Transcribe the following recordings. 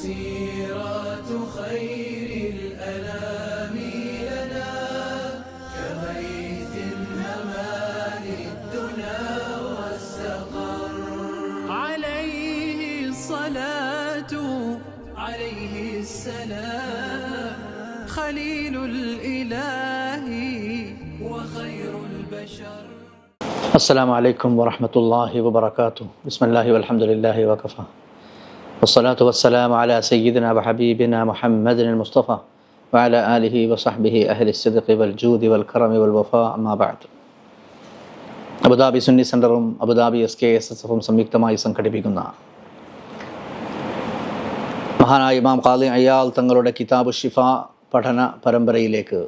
سيرة خير الأنام لنا كغيث هما للدنا واستقر عليه الصلاة عليه السلام. خليل الإله وخير البشر. السلام عليكم ورحمة الله وبركاته. بسم الله والحمد لله وكفى. വസ്സലാത്തു വസ്സലാം അല സയ്യിദിന ഹബീബിന മുഹമ്മദിൻ മുസ്തഫ വാല അലിഹി വസഹബിഹി അഹലി സിദ്ഖി വൽ ജൂദി വൽ ഖറമി വൽ വഫ അമ്മാബാദ് അബുദാബി സുന്നി സെന്ററും Abu Dhabi S K S S എഫും സംയുക്തമായി സംഘടിപ്പിക്കുന്ന മഹാനായ ഇമാം ഖാദി അയാൾ തങ്ങളുടെ കിതാബ് ഷിഫ പഠന പരമ്പരയിലേക്ക്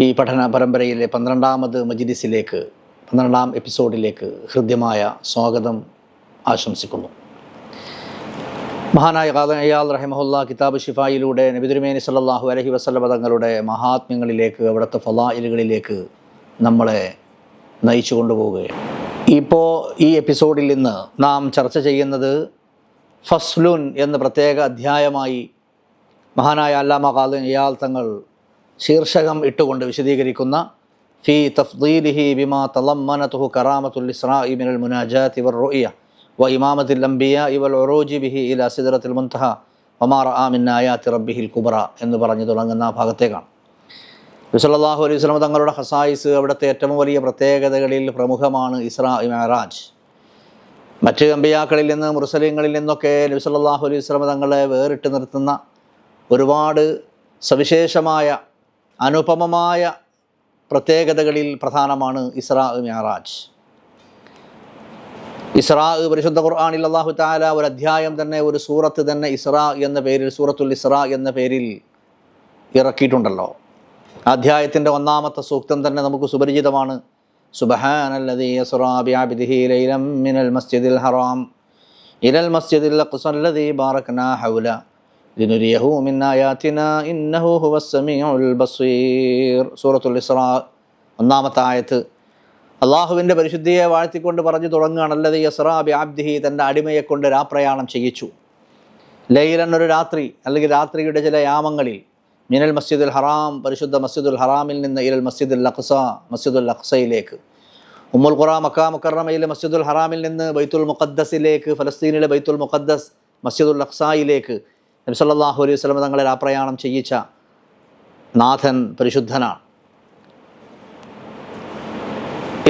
ഈ പഠന പരമ്പരയിലെ പന്ത്രണ്ടാമത് മജിദിസിലേക്ക് പന്ത്രണ്ടാം എപ്പിസോഡിലേക്ക് ഹൃദ്യമായ സ്വാഗതം ആശംസിക്കുന്നു. മഹാനായ അയ്യാൽ റഹിമഹുല്ല കിതാബ് ഷിഫായിലൂടെ നബിദുരുമേനി സല്ലാഹു അലഹി വസ്ലമ തങ്ങളുടെ മഹാത്മ്യങ്ങളിലേക്ക് അവിടുത്തെ ഫലായിലുകളിലേക്ക് നമ്മളെ നയിച്ചു കൊണ്ടുപോവുകയാണ്. ഇപ്പോൾ ഈ എപ്പിസോഡിൽ നിന്ന് നാം ചർച്ച ചെയ്യുന്നത് ഫസ്ലുൻ എന്ന പ്രത്യേക അധ്യായമായി മഹാനായ അല്ലാമ അയ്യാൽ തങ്ങൾ ശീർഷകം ഇട്ടുകൊണ്ട് വിശദീകരിക്കുന്ന ഫി തഫ്ദീലിഹി ബിമാ തലമ്മനതുഹു കറാമത്തുൽ ഇസ്രാഇ മിനൽ മുനാജാത്തി വർ റുഇയ. വ ഇമാമത്തിൽ അംബിയ ഇവൽ ഒറോജി ബിഹി ഇല സിദറത്തിൽ മുൻതഹ ഒമാർ ആമിന്നായാത്തി മിന്നായാത്തി റബ്ബിഹിൽ കുബറ എന്ന് പറഞ്ഞു തുടങ്ങുന്ന ആ ഭാഗത്തേക്കാണ്. വിസലല്ലാഹു അലൈഹി സ്വലം തങ്ങളുടെ ഹസായിസ് അവിടുത്തെ ഏറ്റവും വലിയ പ്രത്യേകതകളിൽ പ്രമുഖമാണ് ഇസ്രാ മെഹറാജ് മറ്റ് അമ്പിയാക്കളിൽ നിന്ന് മുർസലിങ്ങളിൽ നിന്നൊക്കെ നബിസല്ലാഹു അലൈഹി സ്വലം തങ്ങളെ വേറിട്ട് നിർത്തുന്ന ഒരുപാട് സവിശേഷമായ അനുപമമായ പ്രത്യേകതകളിൽ പ്രധാനമാണ് ഇസ്രാ മെഹറാജ് ഇസ്രാ പരിശുദ്ധ ഖുർആാനിൽ അള്ളാഹു താല ഒരു അധ്യായം തന്നെ ഒരു സൂറത്ത് തന്നെ ഇസ്രാ എന്ന പേരിൽ സൂറത്തുൽ ഇസ്രാ എന്ന പേരിൽ ഇറക്കിയിട്ടുണ്ടല്ലോ. അധ്യായത്തിന്റെ ഒന്നാമത്തെ സൂക്തം തന്നെ നമുക്ക് സുപരിചിതമാണ്. ലൈലം മിനൽ മസ്ജിദിൽ ഹറാം. ഇലൽ ഹൗല. ഇന്നഹു ഹുവസ്സമീഉൽ ബസീർ. സൂറത്തുൽ ഒന്നാമത്തെ ആയത്ത്. അള്ളാഹുവിന്റെ പരിശുദ്ധിയെ വാഴ്ത്തിക്കൊണ്ട് പറഞ്ഞു തുടങ്ങുകയാണല്ലത് യസ്രാബി ബിഅബ്ദിഹി തന്റെ അടിമയെ കൊണ്ട് രാപ്രയാണം ചെയ്യിച്ചു. ലൈലൻ ഒരു രാത്രി അല്ലെങ്കിൽ രാത്രിയുടെ ചില യാമങ്ങളിൽ മിനൽ മസ്ജിദുൽ ഹറാം പരിശുദ്ധ മസ്ജിദുൽ ഹറാമിൽ നിന്ന് ഇരൽ മസ്ജിദുൽ അഖ്സ മസ്ജിദുൽ അഖ്സയിലേക്ക് ഉമ്മുൽ ഖുറ മക്ക മുക്കറമയിലെ മസ്ജിദുൽ ഹറാമിൽ നിന്ന് ബൈത്തുൽ മുഖദ്ദസിലേക്ക് ഫലസ്തീനിലെ ബൈത്തുൽ മുഖദ്ദസ് മസ്ജിദുൽ അഖ്സായിലേക്ക് സല്ലല്ലാഹു അലൈഹി വസല്ലം തങ്ങളെ രാപ്രയാണം ചെയ്യിച്ച നാഥൻ പരിശുദ്ധനാണ്.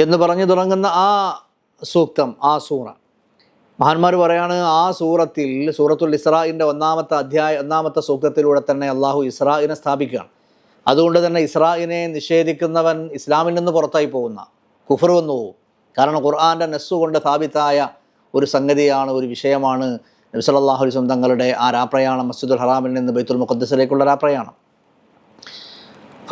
എന്ന് പറഞ്ഞു തുടങ്ങുന്ന ആ സൂക്തം ആ സൂറ. മഹാന്മാർ പറയാണ് ആ സൂറത്തിൽ സൂറത്തുൽ ഇസ്രായിന്റെ ഒന്നാമത്തെ അധ്യായ ഒന്നാമത്തെ സൂക്തത്തിലൂടെ തന്നെ അള്ളാഹു ഇസ്രായിനെ സ്ഥാപിക്കുകയാണ്. അതുകൊണ്ട് തന്നെ ഇസ്രായിനെ നിഷേധിക്കുന്നവൻ ഇസ്ലാമിൽ നിന്ന് പുറത്തായി പോകുന്ന കുഫർ വന്നു പോകും. കാരണം ഖുർആാന്റെ നെസ്സു കൊണ്ട് സ്ഥാപിതായ ഒരു സംഗതിയാണ് ഒരു വിഷയമാണ് നബ്സല്ലാഹു അലൈഹി തങ്ങളുടെ ആ രാപ്രയാണം മസ്ജിദുൽ ഹറാമിൽ നിന്ന് ബൈത്തുൽ മുഖദ്ദസിലേക്കുള്ള രാപ്രയാണം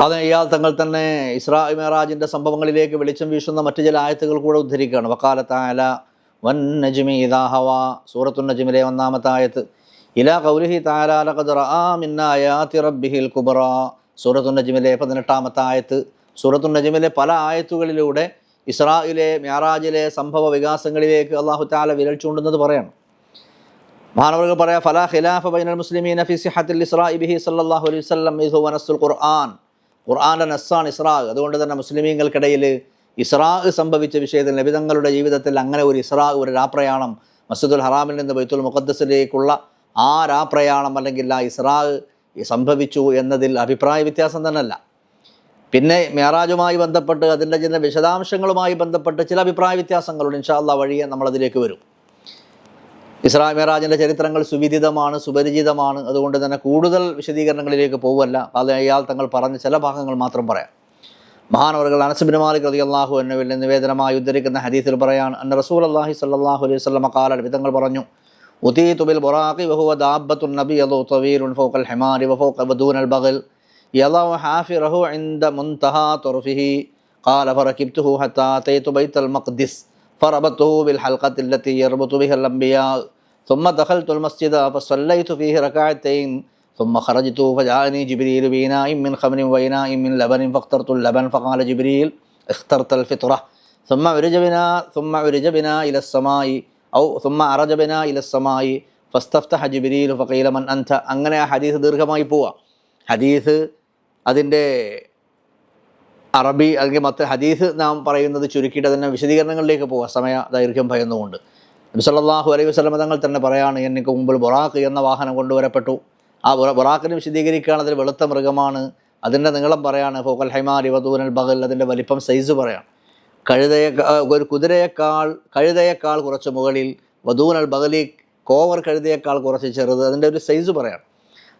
അത് ഇയാൾ തങ്ങൾ തന്നെ ഇസ്രാ മെഹറാജിന്റെ സംഭവങ്ങളിലേക്ക് വെളിച്ചം വീശുന്ന മറ്റു ചില ആയത്തുകൾ കൂടെ ഉദ്ധരിക്കുകയാണ്. വക്കാലത്തായ വൻ നജ്മി ഇദാഹവ സൂറത്തു നജ്മിലെ ഒന്നാമത്തെ ആയത്ത്. ഇല കൗലിഹി താലാലി റബ്ബിഹിൽ കുബറ സൂറത്തു നജ്മിലെ പതിനെട്ടാമത്തെ ആയത്ത്. സൂറത്തു നജ്മിലെ പല ആയത്തുകളിലൂടെ ഇസ്രായിലെ മ്യാറാജിലെ സംഭവ വികാസങ്ങളിലേക്ക് അള്ളാഹു താല വിരൽ ചൂണ്ടുന്നത് പറയണം. മഹാനവർകൾ പറയാം ഫലാ ഖിലാഫ ബൈനൽ മുസ്ലിമീൻ ഫി സിഹത്തിൽ ഇസ്രായി ബിഹി സല്ലല്ലാഹു അലൈഹി വസല്ലം ഇദു വനസുൽ ഖുർആൻ. ഖുർആന്റെ നസ്സാണ് ഇസ്രാ. അതുകൊണ്ട് തന്നെ മുസ്ലിമീങ്ങൾക്കിടയിൽ ഇസ്രാ സംഭവിച്ച വിഷയത്തിൽ നബിതങ്ങളുടെ ജീവിതത്തിൽ അങ്ങനെ ഒരു ഇസ്രാ ഒരു രാപ്രയാണം മസ്ജിദുൽ ഹറാമിൽ നിന്ന് ബൈത്തുൽ മുഖദ്ദസിലേക്കുള്ള ആ രാപ്രയാണം അല്ലെങ്കിൽ ആ ഇസ്രാ സംഭവിച്ചു എന്നതിൽ അഭിപ്രായ വ്യത്യാസം തന്നെയല്ല. പിന്നെ മേറാജുമായി ബന്ധപ്പെട്ട് അതിന്റെ ചില വിശദാംശങ്ങളുമായി ബന്ധപ്പെട്ട് ചില അഭിപ്രായ വ്യത്യാസങ്ങളുണ്ട്. ഇൻഷാല്ല വഴിയെ നമ്മളതിലേക്ക് വരും. ഇസ്രാ മേറാജിന്റെ ചരിത്രങ്ങൾ സുവിദിതമാണ് സുപരിചിതമാണ്. അതുകൊണ്ട് തന്നെ കൂടുതൽ വിശദീകരണങ്ങളിലേക്ക് പോകുമല്ല അത് അയാൾ തങ്ങൾ പറഞ്ഞ ചില ഭാഗങ്ങൾ മാത്രം പറയാം. മഹാനവറുകൾ അനസുബിൻ മാലിക് റതി അള്ളാഹു എന്നിവരിൽ നിവേദനമായി ഉദ്ധരിക്കുന്ന ഹദീസിൽ പറയാൻ അന്ന റസൂൽ അള്ളാഹി സല്ലാഹു അലൈഹി വസ്ലമ കാല വിധങ്ങൾ പറഞ്ഞു. ഉതീ തുബിൽ ബൊറാഖി വഹുവ ദാബത്തുൻ നബി അലോ തവീർ ഫൗക്കൽ ഹെമാരി വഫോക്ക ബഗൽ യലോ ഹാഫി റഹു ഇന്ദ മുൻതഹാ തുർഫിഹി കാല ഹത്താ തൈ തുബൈത്തൽ മഖ്ദിസ് فربطته بالحلقة التي يربط بها الأنبياء ثم دخلت المسجد فصليت فيه ركعتين ثم خرجت فجاءني جبريل بإناء من خمر وإناء من لبن فاخترت اللبن فقال جبريل اخترت الفطرة ثم عرج بنا ثم عرج بنا إلى السماء أو ثم عرج بنا إلى السماء ഫസ്തഫ്ത ഹജിബിരിയിൽ ഫക്കീല മൻ അൻത അങ്ങനെ ആ ഹദീസ് ദീർഘമായി പോവാ ഹദീസ് അതിൻ്റെ അറബി അല്ലെങ്കിൽ മറ്റ് ഹദീസ് നാം പറയുന്നത് ചുരുക്കിയിട്ട് അതിന്റെ വിശദീകരണങ്ങളിലേക്ക് പോവുക സമയ ദൈർഘ്യം ഭയന്നുകൊണ്ട്. നബി സല്ലല്ലാഹു അലൈഹി വസല്ലം തങ്ങൾ തന്നെ പറയാണ് എനിക്ക് മുമ്പിൽ ബൊറാഖ് എന്ന വാഹനം കൊണ്ടുവരപ്പെട്ടു. ആ ബൊറ- ബൊറാഖിനെ വിശദീകരിക്കുകയാണ് അതിൽ വെളുത്ത മൃഗമാണ്. അതിന്റെ നീളം പറയാണ് ഫോക്കൽ ഹൈമാരി വധൂനൽ ബഗൽ അതിന്റെ വലിപ്പം സൈസ് പറയാണ്. കഴുതയെ ഒരു കുതിരയേക്കാൾ കഴുതയേക്കാൾ കുറച്ച് മുകളിൽ വധൂനൽ ബഗലി കോവർ കഴുതയേക്കാൾ കുറച്ച് ചെറുത് അതിന്റെ ഒരു സൈസ് പറയാണ്.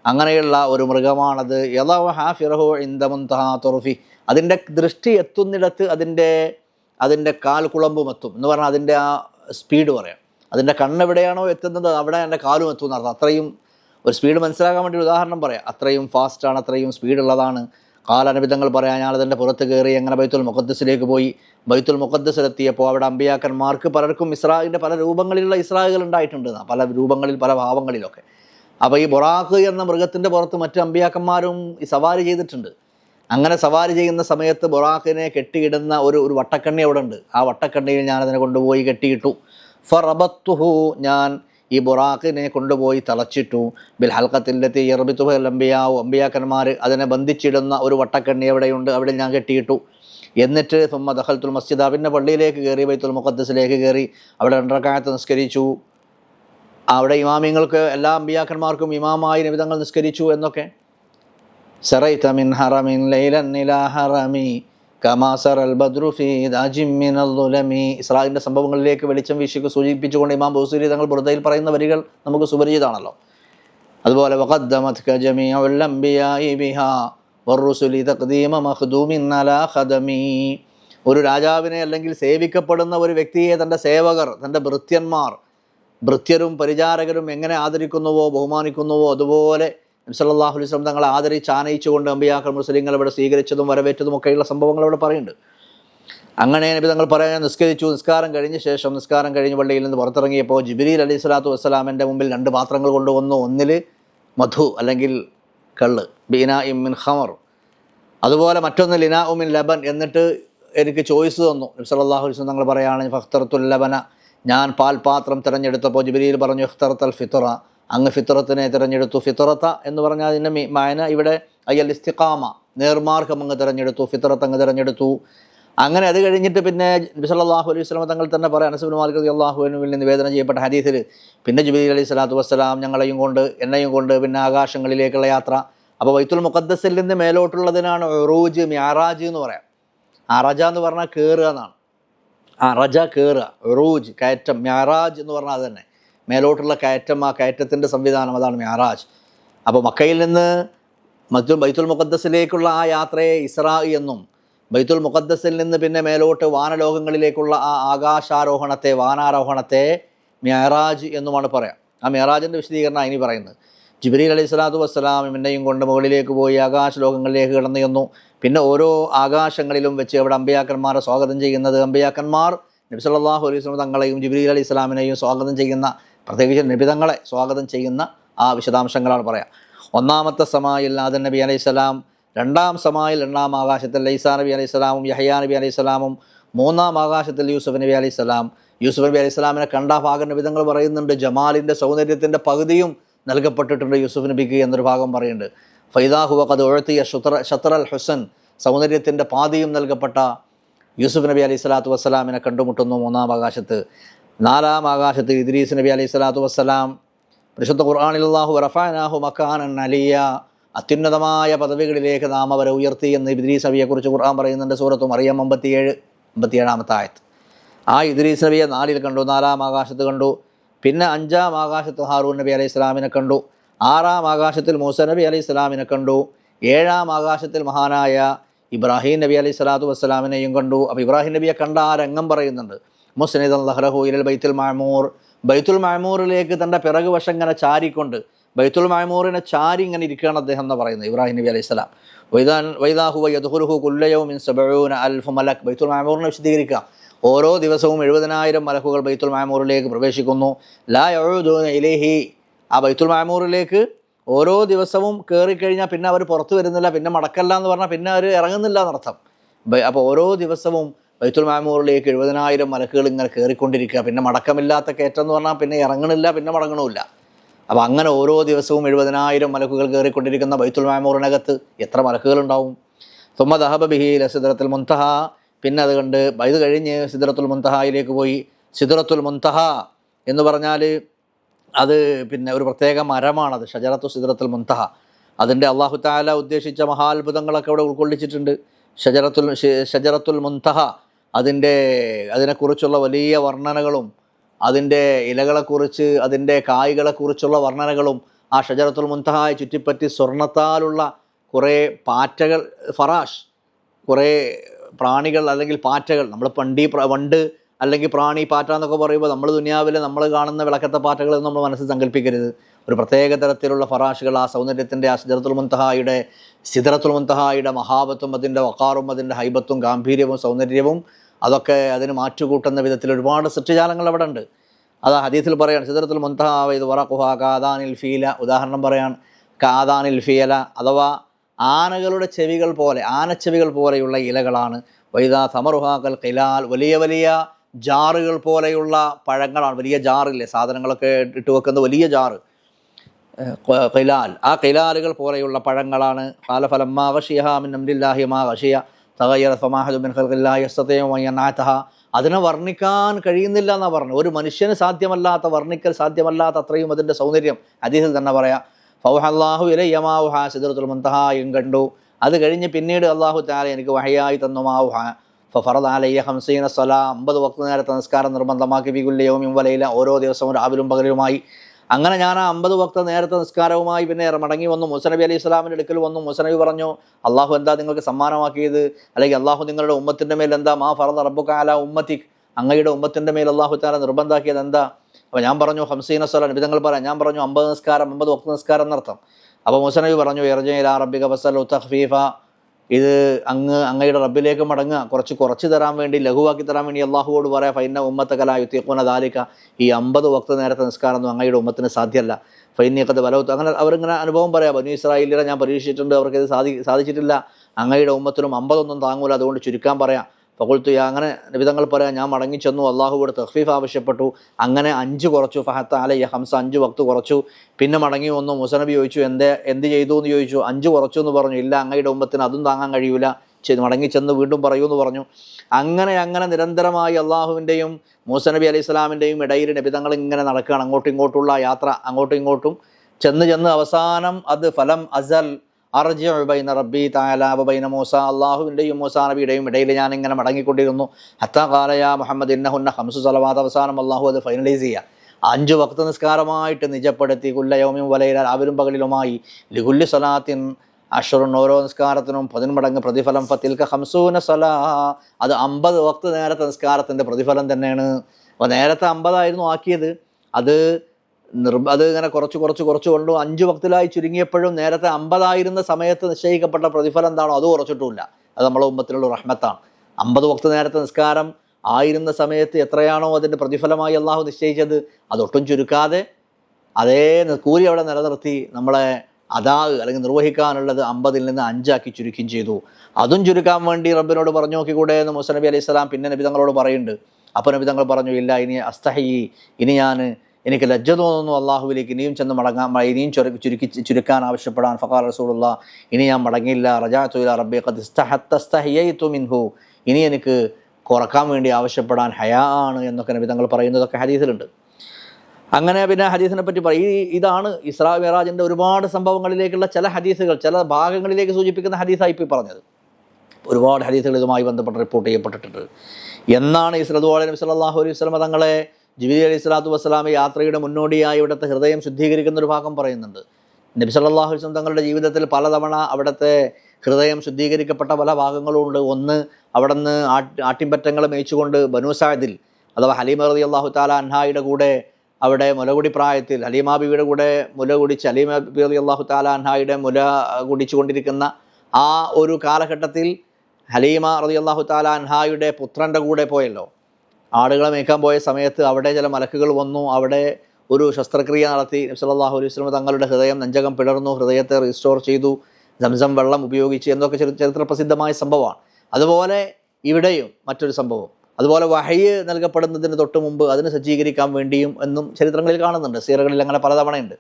അങ്ങനെയുള്ള ഒരു മൃഗമാണത്. യഥാ ഹാ ഫിറഹോ ഹാഫിറഹു ഇന്ദമുന്തഹാ തുറഫി അതിന്റെ ദൃഷ്ടി എത്തുന്നിടത്ത് അതിന്റെ അതിന്റെ കാൽ കുളമ്പും എത്തും. എന്ന് പറഞ്ഞാൽ അതിന്റെ ആ സ്പീഡ് പറയാം. അതിന്റെ കണ്ണെവിടെയാണോ എത്തുന്നത് അവിടെ എന്റെ കാലും എത്തും എന്നർത്ഥം. അത്രയും ഒരു സ്പീഡ് മനസ്സിലാക്കാൻ വേണ്ടി ഒരു ഉദാഹരണം പറയാം. അത്രയും ഫാസ്റ്റാണ് അത്രയും സ്പീഡുള്ളതാണ് കാലനുബിധങ്ങൾ ഞാൻ അതിന്റെ പുറത്ത് കയറി എങ്ങനെ ബൈത്തുൽ മുഖദ്സിലേക്ക് പോയി? ബൈത്തുൽ മുഖദ്സിലെത്തിയപ്പോൾ അവിടെ അമ്പിയാക്കന്മാർക്ക് പലർക്കും ഇസ്രാഹിന്റെ പല രൂപങ്ങളിലുള്ള ഇസ്രാഹുകൾ ഉണ്ടായിട്ടുണ്ട്. പല രൂപങ്ങളിൽ പല ഭാവങ്ങളിലൊക്കെ. അപ്പോൾ ഈ ബൊറാഖ് എന്ന മൃഗത്തിന്റെ പുറത്ത് മറ്റു അമ്പിയാക്കന്മാരും ഈ സവാരി ചെയ്തിട്ടുണ്ട്. അങ്ങനെ സവാരി ചെയ്യുന്ന സമയത്ത് ബൊറാഖിനെ കെട്ടിയിടുന്ന ഒരു ഒരു വട്ടക്കണ്ണി അവിടെ ഉണ്ട്. ആ വട്ടക്കണ്ണിയിൽ ഞാൻ അതിനെ കൊണ്ടുപോയി കെട്ടിയിട്ടു. ഫറബത്തുഹു ഞാൻ ഈ ബൊറാഖിനെ കൊണ്ടുപോയി തളച്ചിട്ടു. ബിൽ ഹൽക്കത്തിലെത്തി ഇറബിത്തുഹൽ അമ്പിയാവും അമ്പിയാക്കന്മാർ അതിനെ ബന്ധിച്ചിടുന്ന ഒരു വട്ടക്കണ്ണി എവിടെയുണ്ട് അവിടെ ഞാൻ കെട്ടിയിട്ടു. എന്നിട്ട് സുമ്മ ദഹൽത്തുൽ മസ്ജിദ് പിന്നെ പള്ളിയിലേക്ക് കയറി ബൈത്തുൽ മുഖദ്സിലേക്ക് കയറി അവിടെ രണ്ടരക്കാലത്ത് നിസ്കരിച്ചു. അവിടെ ഇമാമിങ്ങൾക്ക് എല്ലാ അമ്പിയാക്കന്മാർക്കും ഇമാമായി നിമിതങ്ങൾ നിസ്കരിച്ചു എന്നൊക്കെ സറൈത മിൻ ഹറമിൻ ലൈലൻ ഇലാ ഹറമി കമാ ഇസ്രായേലിന്റെ സംഭവങ്ങളിലേക്ക് വെളിച്ചം വീശിക്ക് സൂചിപ്പിച്ചുകൊണ്ട് ഇമാം ബൗസൂരി തങ്ങൾ ബുർദയിൽ പറയുന്ന വരികൾ നമുക്ക് സുപരിചിതമാണല്ലോ അതുപോലെ തഖ്ദീമ ഒരു രാജാവിനെ അല്ലെങ്കിൽ സേവിക്കപ്പെടുന്ന ഒരു വ്യക്തിയെ തന്റെ സേവകർ തന്റെ ഭൃത്യന്മാർ ഭൃത്യരും പരിചാരകരും എങ്ങനെ ആദരിക്കുന്നുവോ ബഹുമാനിക്കുന്നുവോ അതുപോലെ നബ്സല്ലാഹു അലൈഹി തങ്ങളെ ആദരിച്ച് ആനയിച്ചുകൊണ്ട് അമ്പിയാക്കൾ മുസ്ലിങ്ങൾ ഇവിടെ സ്വീകരിച്ചതും വരവേറ്റതും ഒക്കെയുള്ള സംഭവങ്ങൾ ഇവിടെ പറയുന്നുണ്ട്. അങ്ങനെ നബി തങ്ങൾ പറയാൻ നിസ്കരിച്ചു. നിസ്കാരം കഴിഞ്ഞ ശേഷം നിസ്കാരം കഴിഞ്ഞ് പള്ളിയിൽ നിന്ന് പുറത്തിറങ്ങിയപ്പോൾ ജിബിരിൽ അലൈഹി സ്വലാത്തു വസ്സലാമിന്റെ മുമ്പിൽ രണ്ട് പാത്രങ്ങൾ കൊണ്ടുവന്നു. ഒന്നിൽ മധു അല്ലെങ്കിൽ കള്ള് ബീന ഇമ്മിൻ ഖമർ. അതുപോലെ മറ്റൊന്ന് ലിന ഉമിൻ ലബൻ എന്നിട്ട് എനിക്ക് ചോയ്സ് തന്നു. നബി സല്ലല്ലാഹു അലൈഹി തങ്ങൾ പറയുകയാണെങ്കിൽ ഫഖ്തറത്തുൽ ലബന. ഞാൻ പാൽപാത്രം തിരഞ്ഞെടുത്തപ്പോൾ ജിബിരിയിൽ പറഞ്ഞു ഇഖ്തർത്തൽ ഫിത്ര അങ്ങ് ഫിത്രത്തിനെ തിരഞ്ഞെടുത്തു. ഫിത്രത്ത എന്ന് പറഞ്ഞാൽ അതിന്റെ മായന ഇവിടെ അയ്യൽ ഇസ്തിഖാമ നേർമാർഗം അങ്ങ് തിരഞ്ഞെടുത്തു ഫിത്രത്ത് അങ്ങ് തിരഞ്ഞെടുത്തു. അങ്ങനെ അത് കഴിഞ്ഞിട്ട് പിന്നെ നബി സല്ലല്ലാഹു അലൈഹി വസല്ലം തങ്ങൾ തന്നെ പറയാം അനസുബിൻ മാലിക് അള്ളാഹുവിനുവിൽ നിന്ന് നിവേദനം ചെയ്യപ്പെട്ട ഹദീസിൽ പിന്നെ ജുബീൽ അലൈഹി സ്വലാത്തു വസ്സലാം ഞങ്ങളെയും കൊണ്ട് എന്നെയും കൊണ്ട് പിന്നെ ആകാശങ്ങളിലേക്കുള്ള യാത്ര. അപ്പോൾ വൈത്തുൽ മുഖദ്ദസിൽ നിന്ന് മേലോട്ടുള്ളതിനാണ് ഉറൂജ് മ്യാറാജ് എന്ന് പറയാം. അറജ എന്ന് പറഞ്ഞാൽ കയറുക എന്നാണ്. ആ റജ കയറുക ഉറൂജ് കയറ്റം മ്യാറാജ് എന്ന് പറഞ്ഞാൽ അത് തന്നെ. മേലോട്ടുള്ള കയറ്റം ആ കയറ്റത്തിന്റെ സംവിധാനം അതാണ് മ്യാറാജ് അപ്പോൾ മക്കയിൽ നിന്ന് മറ്റു ബൈത്തുൽ മുഖദ്ദസിലേക്കുള്ള ആ യാത്രയെ ഇസ്രാ എന്നും ബൈത്തുൽ മുഖദ്ദസിൽ നിന്ന് പിന്നെ മേലോട്ട് വാനലോകങ്ങളിലേക്കുള്ള ആ ആകാശാരോഹണത്തെ വാനാരോഹണത്തെ മ്യാറാജ് എന്നുമാണ് പറയാം. ആ മ്യാറാജിന്റെ വിശദീകരണം ഇനി പറയുന്നത്. ജിബ്രീൽ അലൈഹി സ്വലാത്തു വസ്സലാം എന്നെയും കൊണ്ട് മുകളിലേക്ക് പോയി ആകാശലോകങ്ങളിലേക്ക് കിടന്നു ചെന്നു. പിന്നെ ഓരോ ആകാശങ്ങളിലും വെച്ച് അവിടെ അമ്പയാക്കന്മാരെ സ്വാഗതം ചെയ്യുന്നത് അമ്പിയാക്കന്മാർ നബി സല്ലല്ലാഹു അലൈഹി വസല്ലം തങ്ങളെയും ജിബ്രീൽ അലി ഇസ്ലാമിനെയും സ്വാഗതം ചെയ്യുന്ന പ്രത്യേകിച്ച് നിബിതങ്ങളെ സ്വാഗതം ചെയ്യുന്ന ആ വിശദാംശങ്ങളാണ് പറയാം. ഒന്നാമത്തെ സമായിൽ ആദൻ നബി അലൈഹി സ്വലാം രണ്ടാം സമായിൽ രണ്ടാം ആകാശത്തിൽ ലൈസാ നബി അലൈഹി സ്വലാമും യഹയാ നബി അലൈഹി സ്വലാമും മൂന്നാം ആകാശത്തിൽ യൂസുഫ് നബി അലൈഹി സ്വലാം. യൂസുഫ് നബി അലൈഹി സ്വലാമിനെ കണ്ട ഭാഗം നബിതങ്ങൾ പറയുന്നുണ്ട് ജമാലിന്റെ സൗന്ദര്യത്തിന്റെ പകുതിയും നൽകപ്പെട്ടിട്ടുണ്ട് യൂസുഫ് നബിക്ക് എന്നൊരു ഭാഗം പറയുന്നുണ്ട്. ഫൈദാഹുവ കത് ഉഴത്തിയ ഷുത്ര ഷത്ര അൽ ഹുസൻ സൗന്ദര്യത്തിന്റെ പാതിയും നൽകപ്പെട്ട യൂസുഫ് നബി അലൈഹി സ്വലാത്തു വസ്സലാമിനെ കണ്ടുമുട്ടുന്നു മൂന്നാം ആകാശത്ത്. നാലാം ആകാശത്ത് ഇദ്രീസ് നബി അലൈഹി സ്വലാത്തു വസ്സലാം പരിശുദ്ധ ഖുർആാനിലാഹു റഫാനാഹു മക്കാനൻ അലിയ. അത്യുന്നതമായ പദവികളിലേക്ക് നാം അവരെ ഉയർത്തി എന്ന് ഇദ്രീസ് നബിയെക്കുറിച്ച് ഖുർആൻ പറയുന്നുണ്ട് സൂറത്തും അറിയാം അമ്പത്തിയേഴ് അമ്പത്തിയേഴാമത്തെ ആയത്ത്. ആ ഇദ്രീസ് നബിയെ നാലിൽ കണ്ടു നാലാം ആകാശത്ത് കണ്ടു പിന്നെ അഞ്ചാം ആകാശത്ത് ഹാറൂൻ നബി അലൈഹി സ്വലാമിനെ കണ്ടു ആറാം ആകാശത്തിൽ മൂസ നബി അലൈഹി സ്വലാമിനെ കണ്ടു ഏഴാം ആകാശത്തിൽ മഹാനായ ഇബ്രാഹിം നബി അലൈഹി സ്വലാത്തു വസ്സലാമിനെയും കണ്ടു. അപ്പോൾ ഇബ്രാഹിം നബിയെ കണ്ട ആ രംഗം പറയുന്നുണ്ട്. മുസ്നിദ് ലഹ്റഹു ഇലൽ ബൈത്തുൽ മാമൂർ ബൈത്തുൽ മാമൂറിലേക്ക് തന്റെ പിറകു വശം ഇങ്ങനെ ചാരിക്കൊണ്ട് ബൈത്തുൽ മാമൂറിനെ ചാരി ഇങ്ങനെ ഇരിക്കുകയാണ് അദ്ദേഹം എന്ന് പറയുന്നത് ഇബ്രാഹിം നബി അലൈഹി സ്വലാം. വൈദാൻ വൈദാഹു യദുഹുറുഹു കുല്ലയവും മിൻ സബഴൂന അൽഫ് മലക്. ബൈത്തുൽ മാമൂറിനെ വിശദീകരിക്കുക. ഓരോ ദിവസവും എഴുപതിനായിരം മലക്കുകൾ ബൈത്തുൽ മാമൂറിലേക്ക് പ്രവേശിക്കുന്നു. ലാ യഊദൂന ഇലൈഹി. ആ ബൈത്തുൽ മാമൂറിലേക്ക് ഓരോ ദിവസവും കയറിക്കഴിഞ്ഞാൽ പിന്നെ അവർ പുറത്തു വരുന്നില്ല പിന്നെ മടക്കല്ല എന്ന് പറഞ്ഞാൽ പിന്നെ അവർ ഇറങ്ങുന്നില്ല എന്നർത്ഥം. അപ്പോൾ ഓരോ ദിവസവും ബൈത്തുൽ മാമൂറിലേക്ക് എഴുപതിനായിരം മലക്കുകൾ ഇങ്ങനെ കയറിക്കൊണ്ടിരിക്കുക പിന്നെ മടക്കമില്ലാത്ത കയറ്റം എന്ന് പറഞ്ഞാൽ പിന്നെ ഇറങ്ങണില്ല പിന്നെ മടങ്ങണമില്ല അപ്പോൾ അങ്ങനെ ഓരോ ദിവസവും എഴുപതിനായിരം മലക്കുകൾ കയറിക്കൊണ്ടിരിക്കുന്ന ബൈത്തുൽ മാമൂറിനകത്ത് എത്ര മലക്കുകളുണ്ടാവും തുമ്മ ദഹബ ബിഹി സിദ്രത്തുൽ മുന്തഹ പിന്നെ അത് കണ്ട് ഇത് കഴിഞ്ഞ് സിദ്രത്തുൽ മുന്തഹയിലേക്ക് പോയി. സിദ്രത്തുൽ മുന്തഹ എന്ന് പറഞ്ഞാൽ അത് പിന്നെ ഒരു പ്രത്യേക മരമാണത്. ഷജറത്തു സിദ്രത്തുൽ മുന്തഹ അതിന്റെ അള്ളാഹു താല ഉദ്ദേശിച്ച മഹാത്ഭുതങ്ങളൊക്കെ അവിടെ ഉൾക്കൊള്ളിച്ചിട്ടുണ്ട്. ഷജറത്തുൽ ഷജറത്തുൽ മുന്തഹ അതിന്റെ അതിനെക്കുറിച്ചുള്ള വലിയ വർണനകളും അതിന്റെ ഇലകളെക്കുറിച്ച് അതിന്റെ കായ്കളെക്കുറിച്ചുള്ള വർണനകളും ആ ഷജറത്തുൽ മുന്തഹയെ ചുറ്റിപ്പറ്റി സ്വർണത്താലുള്ള കുറേ പാറ്റകൾ ഫറാഷ് കുറേ പ്രാണികൾ അല്ലെങ്കിൽ പാറ്റകൾ നമ്മൾ പണ്ടി പണ്ട് അല്ലെങ്കിൽ പ്രാണി പാറ്റ എന്നൊക്കെ പറയുമ്പോൾ നമ്മൾ ദുനിയാവിൽ നമ്മൾ കാണുന്ന വിളക്കത്തെ പാറ്റകൾ നമ്മൾ മനസ്സിൽ സങ്കല്പിക്കരുത്. ഒരു പ്രത്യേക തരത്തിലുള്ള ഫറാഷുകൾ ആ സൗന്ദര്യത്തിന്റെ ആ സിദറത്തുൽ മുന്തഹായുടെ സിദറത്തുൽ മുന്തഹായുടെ മഹാബത്തും അതിന്റെ വക്കാറും അതിന്റെ ഹൈബത്തും ഗാംഭീര്യവും സൗന്ദര്യവും അതൊക്കെ അതിന് മാറ്റുകൂട്ടുന്ന വിധത്തിൽ ഒരുപാട് സൃഷ്ടിജാലങ്ങൾ അവിടെ ഉണ്ട്. അത് ഹദീസിൽ പറയാണ് സിദറത്തുൽ മുന്തഹ ഇത് വറഖുഹ കാദാനിൽ ഫീല. ഉദാഹരണം പറയാണ് കാദാനിൽ ഫീല അഥവാ ആനകളുടെ ചെവികൾ പോലെ ആനച്ചെവികൾ പോലെയുള്ള ഇലകളാണ്. വൈദാ സമറുഹാക്കൽ കിലാൽ വലിയ വലിയ ജാറുകൾ പോലെയുള്ള പഴങ്ങളാണ്. വലിയ ജാറില്ലേ? സാധനങ്ങളൊക്കെ ഇട്ട് വെക്കുന്ന വലിയ ജാറ്. കിലാൽ ആ കിലാലുകൾ പോലെയുള്ള പഴങ്ങളാണ്. മിൻ അംരില്ലാഹി മാ തഗയ്യറ ഫമാഹദു മിൻ ഖൽഖില്ലാഹി അതിനെ വർണിക്കാൻ കഴിയുന്നില്ല എന്നാ പറഞ്ഞു ഒരു മനുഷ്യന് സാധ്യമല്ലാത്ത വർണിക്കൽ സാധ്യമല്ലാത്ത അത്രയും അതിന്റെ സൗന്ദര്യം അദ്ദേഹത്തിൽ തന്നെ പറയാം. ഫൗഹല്ലാഹു ഇലയ്യമാവുഹ സിദ്റത്തുൽ മുന്തഹായും കണ്ടു. അത് കഴിഞ്ഞ് പിന്നീട് അള്ളാഹു താല എനിക്ക് വഹയായി തന്നു മാവുഹ. ഫറദ് അലയ്യ ഹംസീന സ്വല അമ്പത് വക്ത നേരത്തെ നിസ്കാരം നിർബന്ധമാക്കി വികുല്യവും വലയില ഓരോ ദിവസവും രാവിലും പകലുമായി അങ്ങനെ ഞാൻ ആ അമ്പത് വക്ത നേരത്തെ നിസ്കാരവുമായി പിന്നെ മടങ്ങി വന്നു. മുസനബി അലൈഹി ഇസ്ലാമിന്റെ അടുക്കൽ വന്നു. മുസനബി പറഞ്ഞു അള്ളാഹു എന്താ നിങ്ങൾക്ക് സമ്മാനമാക്കിയത്? അല്ലെങ്കിൽ അള്ളാഹു നിങ്ങളുടെ ഉമ്മത്തിന്റെ മേൽ എന്താ? മാ ഫറദ് റബ്ബുക്കാല ഉമ്മത്തിക്. അങ്ങയുടെ ഉമ്മത്തിന്റെ മേൽ അള്ളാഹു താല നിർബന്ധാക്കിയത് എന്താ? അപ്പോൾ ഞാൻ പറഞ്ഞു ഹംസീന സ്വല. നിബിതങ്ങൾ പറയാം ഞാൻ പറഞ്ഞു അമ്പത് നിസ്കാരം അമ്പത് വക്ത നിസ്കാരം എന്നർത്ഥം. അപ്പോൾ മുസനബി പറഞ്ഞു ഇറജയില റബ്ബിക ഫസലു തഖ്ഫീഫ. ഇത് അങ്ങ് അങ്ങയുടെ റബ്ബിലേക്ക് മടങ്ങുക. കുറച്ച് കുറച്ച് തരാൻ വേണ്ടി ലഘുവാക്കി തരാൻ വേണ്ടി അള്ളാഹുവോട് പറയാം ഫൈന ഉമ്മത്ത കല യുത്തിയക്കോന ദാലിക്ക ഈ അമ്പത് വക്ത നേരത്തെ നിസ്കാരമൊന്നും അങ്ങയുടെ ഉമ്മത്തിന് സാധ്യമല്ല ഫൈന്യക്കത്ത് ബലവത്ത് അങ്ങനെ അവരിങ്ങനെ അനുഭവം പറയാം ബനു ഇസ്രായേലിനെ ഞാൻ പരീക്ഷിച്ചിട്ടുണ്ട് അവർക്കിത് സാധി സാധിച്ചിട്ടില്ല. അങ്ങയുടെ ഉമ്മത്തിനും അമ്പതൊന്നും താങ്ങൂല അതുകൊണ്ട് ചുരുക്കാൻ പറയാം. ഫകുൽത്തു യാ അങ്ങനെ വിധങ്ങൾ പറയാം ഞാൻ മടങ്ങി ചെന്നു അള്ളാഹുവോട് തഹ്ഫീഫ് ആവശ്യപ്പെട്ടു. അങ്ങനെ അഞ്ച് കുറച്ചു ഫഹത്ത് അലയ്യ ഹംസ അഞ്ച് വക്ത് കുറച്ചു. പിന്നെ മടങ്ങി വന്നു മുസനബി ചോദിച്ചു എന്തേ എന്ത് ചെയ്തു? എന്ന് ചോദിച്ചു. അഞ്ച് കുറച്ചു എന്ന് പറഞ്ഞു. ഇല്ല അങ്ങയുടെ ഉമ്മത്തിന് അതും താങ്ങാൻ കഴിയൂല. മടങ്ങി ചെന്ന് വീണ്ടും പറയൂ എന്ന് പറഞ്ഞു. അങ്ങനെ അങ്ങനെ നിരന്തരമായി അള്ളാഹുവിന്റെയും മൂസനബി അലൈഹി സ്വലാമിന്റെയും ഇടയിൽ നബിതങ്ങൾ ഇങ്ങനെ നടക്കുകയാണ്. അങ്ങോട്ടും ഇങ്ങോട്ടുള്ള യാത്ര അങ്ങോട്ടും ഇങ്ങോട്ടും. ചെന്ന് ചെന്ന് അവസാനം അത് ഫലം അസൽ അർജി ബൈന റബ്ബി താല ബൈന മൂസ. അള്ളാഹുവിന്റെയും മൂസ നബിയുടെയും ഇടയിൽ ഞാൻ ഇങ്ങനെ മടങ്ങിക്കൊണ്ടിരുന്നു. ഹത്ത കാലയ മുഹമ്മദ് ഇന്നഹുന്ന ഹംസു സലവാദ് അവസാനം അള്ളാഹു അത് ഫൈനലൈസ് ചെയ്യുക അഞ്ച് വക്ത നിസ്കാരമായിട്ട് നിജപ്പെടുത്തി കുല്ലയോമിയും വലയില രാവിലും പകലിലുമായി ലിഗുല്ലി സലാത്തിൻ അഷറുൻ ഓരോ നിസ്കാരത്തിനും പതിന്മടങ്ങ് പ്രതിഫലം ഫത്തിൽക്ക ഹംസൂന സലാ അത് അമ്പത് വക്ത നേരത്തെ നിസ്കാരത്തിന്റെ പ്രതിഫലം തന്നെയാണ്. അപ്പോൾ നേരത്തെ അമ്പതായിരുന്നു ആക്കിയത്. അത് നിർബ അത് ഇങ്ങനെ കുറച്ച് കുറച്ച് കുറച്ച് കൊണ്ടു അഞ്ച് വക്തിലായി ചുരുങ്ങിയപ്പോഴും നേരത്തെ അമ്പതായിരുന്ന സമയത്ത് നിശ്ചയിക്കപ്പെട്ട പ്രതിഫലം എന്താണോ അത് കുറച്ചിട്ടുമില്ല. അത് നമ്മളെ ഉമ്മത്തിലുള്ള റഹ്മത്താണ്. അമ്പത് വക്ത നേരത്തെ നിസ്കാരം ആയിരുന്ന സമയത്ത് എത്രയാണോ അതിന്റെ പ്രതിഫലമായി അള്ളാഹു നിശ്ചയിച്ചത് അതൊട്ടും ചുരുക്കാതെ അതേ കൂലി അവിടെ നിലനിർത്തി നമ്മളെ അതാ അല്ലെങ്കിൽ നിർവഹിക്കാനുള്ളത് അമ്പതിൽ നിന്ന് അഞ്ചാക്കി ചുരുക്കുകയും ചെയ്തു. അതും ചുരുക്കാൻ വേണ്ടി റബ്ബിനോട് പറഞ്ഞു നോക്കിക്കൂടെ എന്ന് മുസ്ലബി അലൈഹി സ്വലാം പിന്നെ നബി തങ്ങളോട് പറയുന്നുണ്ട്. അപ്പോൾ നബി തങ്ങൾ പറഞ്ഞു ഇല്ല ഇനി അസ്തഹി ഇനി ഞാൻ എനിക്ക് ലജ്ജ തോന്നുന്നു അള്ളാഹുവിലേക്ക് ഇനിയും ചെന്ന് മടങ്ങാൻ ഇനിയും ചുരുക്കി ചുരുക്കി ചുരുക്കാൻ ആവശ്യപ്പെടാൻ. ഫഖാർ റസൂലുള്ള ഇനി ഞാൻ മടങ്ങിയില്ല. റജാത്തുല റബ്ബി മിൻഹു. ഇനി എനിക്ക് കുറയ്ക്കാൻ വേണ്ടി ആവശ്യപ്പെടാൻ ഹയാ ആണ് എന്നൊക്കെ നബി തങ്ങൾ പറയുന്നതൊക്കെ ഹദീസിലുണ്ട്. അങ്ങനെ പിന്നെ ഹദീസിനെ പറ്റി പറയും ഈ ഇതാണ് ഇസ്രാ മിറാജിന്റെ ഒരുപാട് സംഭവങ്ങളിലേക്കുള്ള ചില ഹദീസുകൾ ചില ഭാഗങ്ങളിലേക്ക് സൂചിപ്പിക്കുന്ന ഹദീസായി ഇപ്പോൾ പറഞ്ഞത്. ഒരുപാട് ഹദീസുകൾ ഇതുമായി ബന്ധപ്പെട്ട് റിപ്പോർട്ട് ചെയ്യപ്പെട്ടിട്ടുണ്ട്. എന്നാണ് ഇസ്രദ് അലൈഹി നബി അലൈഹി വസ്ലമ തങ്ങളെ ജിബിലി അലൈഹി സ്വലാത്തു വസ്സലാമെ യാത്രയുടെ മുന്നോടിയായി ഇവിടുത്തെ ഹൃദയം ശുദ്ധീകരിക്കുന്ന ഒരു ഭാഗം പറയുന്നുണ്ട്. നബി സല്ലാഹു വസ്ലം തങ്ങളുടെ ജീവിതത്തിൽ പലതവണ അവിടുത്തെ ഹൃദയം ശുദ്ധീകരിക്കപ്പെട്ട പല ഭാഗങ്ങളും ഉണ്ട് ഒന്ന് നിന്ന് ആട്ടി ആട്ടിൻപറ്റങ്ങൾ മേയിച്ചുകൊണ്ട് ബനു സാദിൽ അഥവാ ഹലീമ റതി അള്ളാഹു താല അൻഹായുടെ കൂടെ അവിടെ മുലകുടി പ്രായത്തിൽ ഹലീമ കൂടെ മുല കുടിച്ച് ഹലീമ ബി റതി അള്ളാഹു താല അൻഹായുടെ മുല കുടിച്ചുകൊണ്ടിരിക്കുന്ന ആ ഒരു കാലഘട്ടത്തിൽ ഹലീമ റതി അള്ളാഹു താല അൻഹായുടെ പുത്രന്റെ കൂടെ പോയല്ലോ. ആടുകളെ മേക്കാൻ പോയ സമയത്ത് അവിടെ ചില മലക്കുകൾ വന്നു. അവിടെ ഒരു ശസ്ത്രക്രിയ നടത്തി. സല്ലല്ലാഹു അലൈഹി വസല്ലം തങ്ങളുടെ ഹൃദയം നഞ്ചകം പിളർന്നു. ഹൃദയത്തെ റീസ്റ്റോർ ചെയ്തു. സംസം വെള്ളം ഉപയോഗിച്ച്. എന്നൊക്കെ ചെറു ചരിത്ര പ്രസിദ്ധമായ സംഭവമാണ്. അതുപോലെ ഇവിടെയും മറ്റൊരു സംഭവം. അതുപോലെ വഹയ്യ് നൽകപ്പെടുന്നതിന് തൊട്ട് മുമ്പ് അതിന് സജ്ജീകരിക്കാൻ വേണ്ടിയും എന്നും ചരിത്രങ്ങളിൽ കാണുന്നുണ്ട്. സീറകളിൽ അങ്ങനെ പലതവണയുണ്ട്.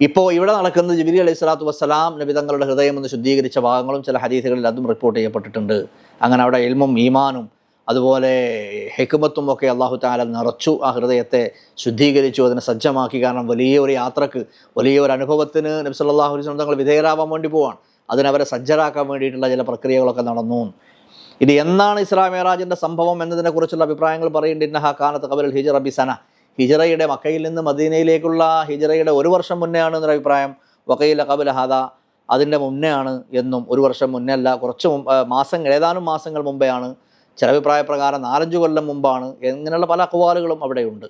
ഇപ്പോൾ ഇവിടെ നടക്കുന്നത് ജിബിലി അലൈഹി സ്വലാത്തു വസ്സലാം നബി തങ്ങളുടെ ഹൃദയം എന്ന് ശുദ്ധീകരിച്ച ഭാഗങ്ങളും ചില ഹദീസുകളിൽ അതും റിപ്പോർട്ട് ചെയ്യപ്പെട്ടിട്ടുണ്ട്. അങ്ങനെ അവിടെ എൽമും ഈമാനും അതുപോലെ ഹെക്കുമത്തും ഒക്കെ അള്ളാഹു താല നിറച്ചു ആ ഹൃദയത്തെ ശുദ്ധീകരിച്ചു അതിനെ സജ്ജമാക്കി. കാരണം വലിയ ഒരു യാത്രയ്ക്ക് വലിയ ഒരു അനുഭവത്തിന് നബി സല്ലല്ലാഹു അലൈഹി തങ്ങൾ വിധേയരാവാൻ വേണ്ടി പോവാണ്. അതിനവരെ സജ്ജരാക്കാൻ വേണ്ടിയിട്ടുള്ള ചില പ്രക്രിയകളൊക്കെ നടന്നു. ഇത് എന്നാണ് ഇസ്ലാ മേറാജിന്റെ സംഭവം എന്നതിനെക്കുറിച്ചുള്ള അഭിപ്രായങ്ങൾ പറയുന്നുണ്ട്. ഇന്നഹ കാനത്ത് കബൽ ഹിജറ ബിസന ഹിജറയുടെ മക്കയിൽ നിന്ന് മദീനയിലേക്കുള്ള ഹിജറയുടെ ഒരു വർഷം മുന്നേ ആണ് എന്നൊരു അഭിപ്രായം. വക്കയിലെ കബൽ ഹാദ അതിന്റെ മുന്നേ ആണ് എന്നും ഒരു വർഷം മുന്നേ അല്ല കുറച്ച് മാസങ്ങൾ ഏതാനും മാസങ്ങൾ മുമ്പേ ആണ് ചില അഭിപ്രായ പ്രകാരം നാലഞ്ച് കൊല്ലം മുമ്പാണ് ഇങ്ങനെയുള്ള പല അക്വാലുകളും അവിടെയുണ്ട്.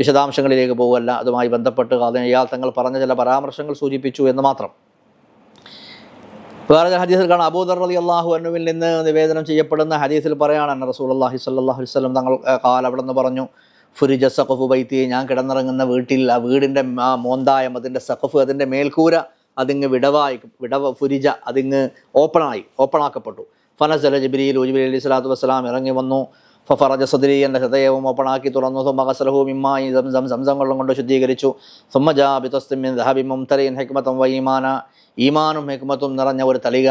വിശദാംശങ്ങളിലേക്ക് പോകുമല്ല അതുമായി ബന്ധപ്പെട്ട് അതിന് ഇയാൾ തങ്ങൾ പറഞ്ഞ ചില പരാമർശങ്ങൾ സൂചിപ്പിച്ചു എന്ന് മാത്രം. വേറെ ഹദീസിൽ കാണാം. അബൂദർ അലി അള്ളാഹു അനുവിൽ നിന്ന് നിവേദനം ചെയ്യപ്പെടുന്ന ഹദീസിൽ പറയാണ് റസൂൽ അള്ളാഹി സല്ലാഹു വസ്ലം തങ്ങൾ കാൽ അവിടെ നിന്ന് പറഞ്ഞു ഫുരിജ സഖഫ് ബൈത്തി ഞാൻ കിടന്നിറങ്ങുന്ന വീട്ടിൽ ആ വീടിന്റെ ആ മോന്തായം അതിന്റെ സഖഫ് അതിന്റെ മേൽക്കൂര അതിങ്ങ് വിടവായി വിടവ ഫുരിജ അതിങ്ങ് ഓപ്പണായി ഓപ്പണാക്കപ്പെട്ടു. ഫനസല ജബ്രീൽ ഉജിബിലി അലി സ്വലാത്തു വസ്സലാം ഇറങ്ങി വന്നു. ഫറജ സദരി എന്റെ ഹൃദയവും ഓപ്പണാക്കി തുറന്നു. സുമ കസലഹു മിമ്മായി സംസം സംസം വെള്ളം കൊണ്ട് ശുദ്ധീകരിച്ചു. സുമ്മജാ ബിതസ്തിമിൻ തസ്തിമിൻ ദഹബി മുംതലയിൻ ഹെക്മത്തം വൈമാന ഈമാനും. ഹെക്മത്തും നിറഞ്ഞ ഒരു തളിക.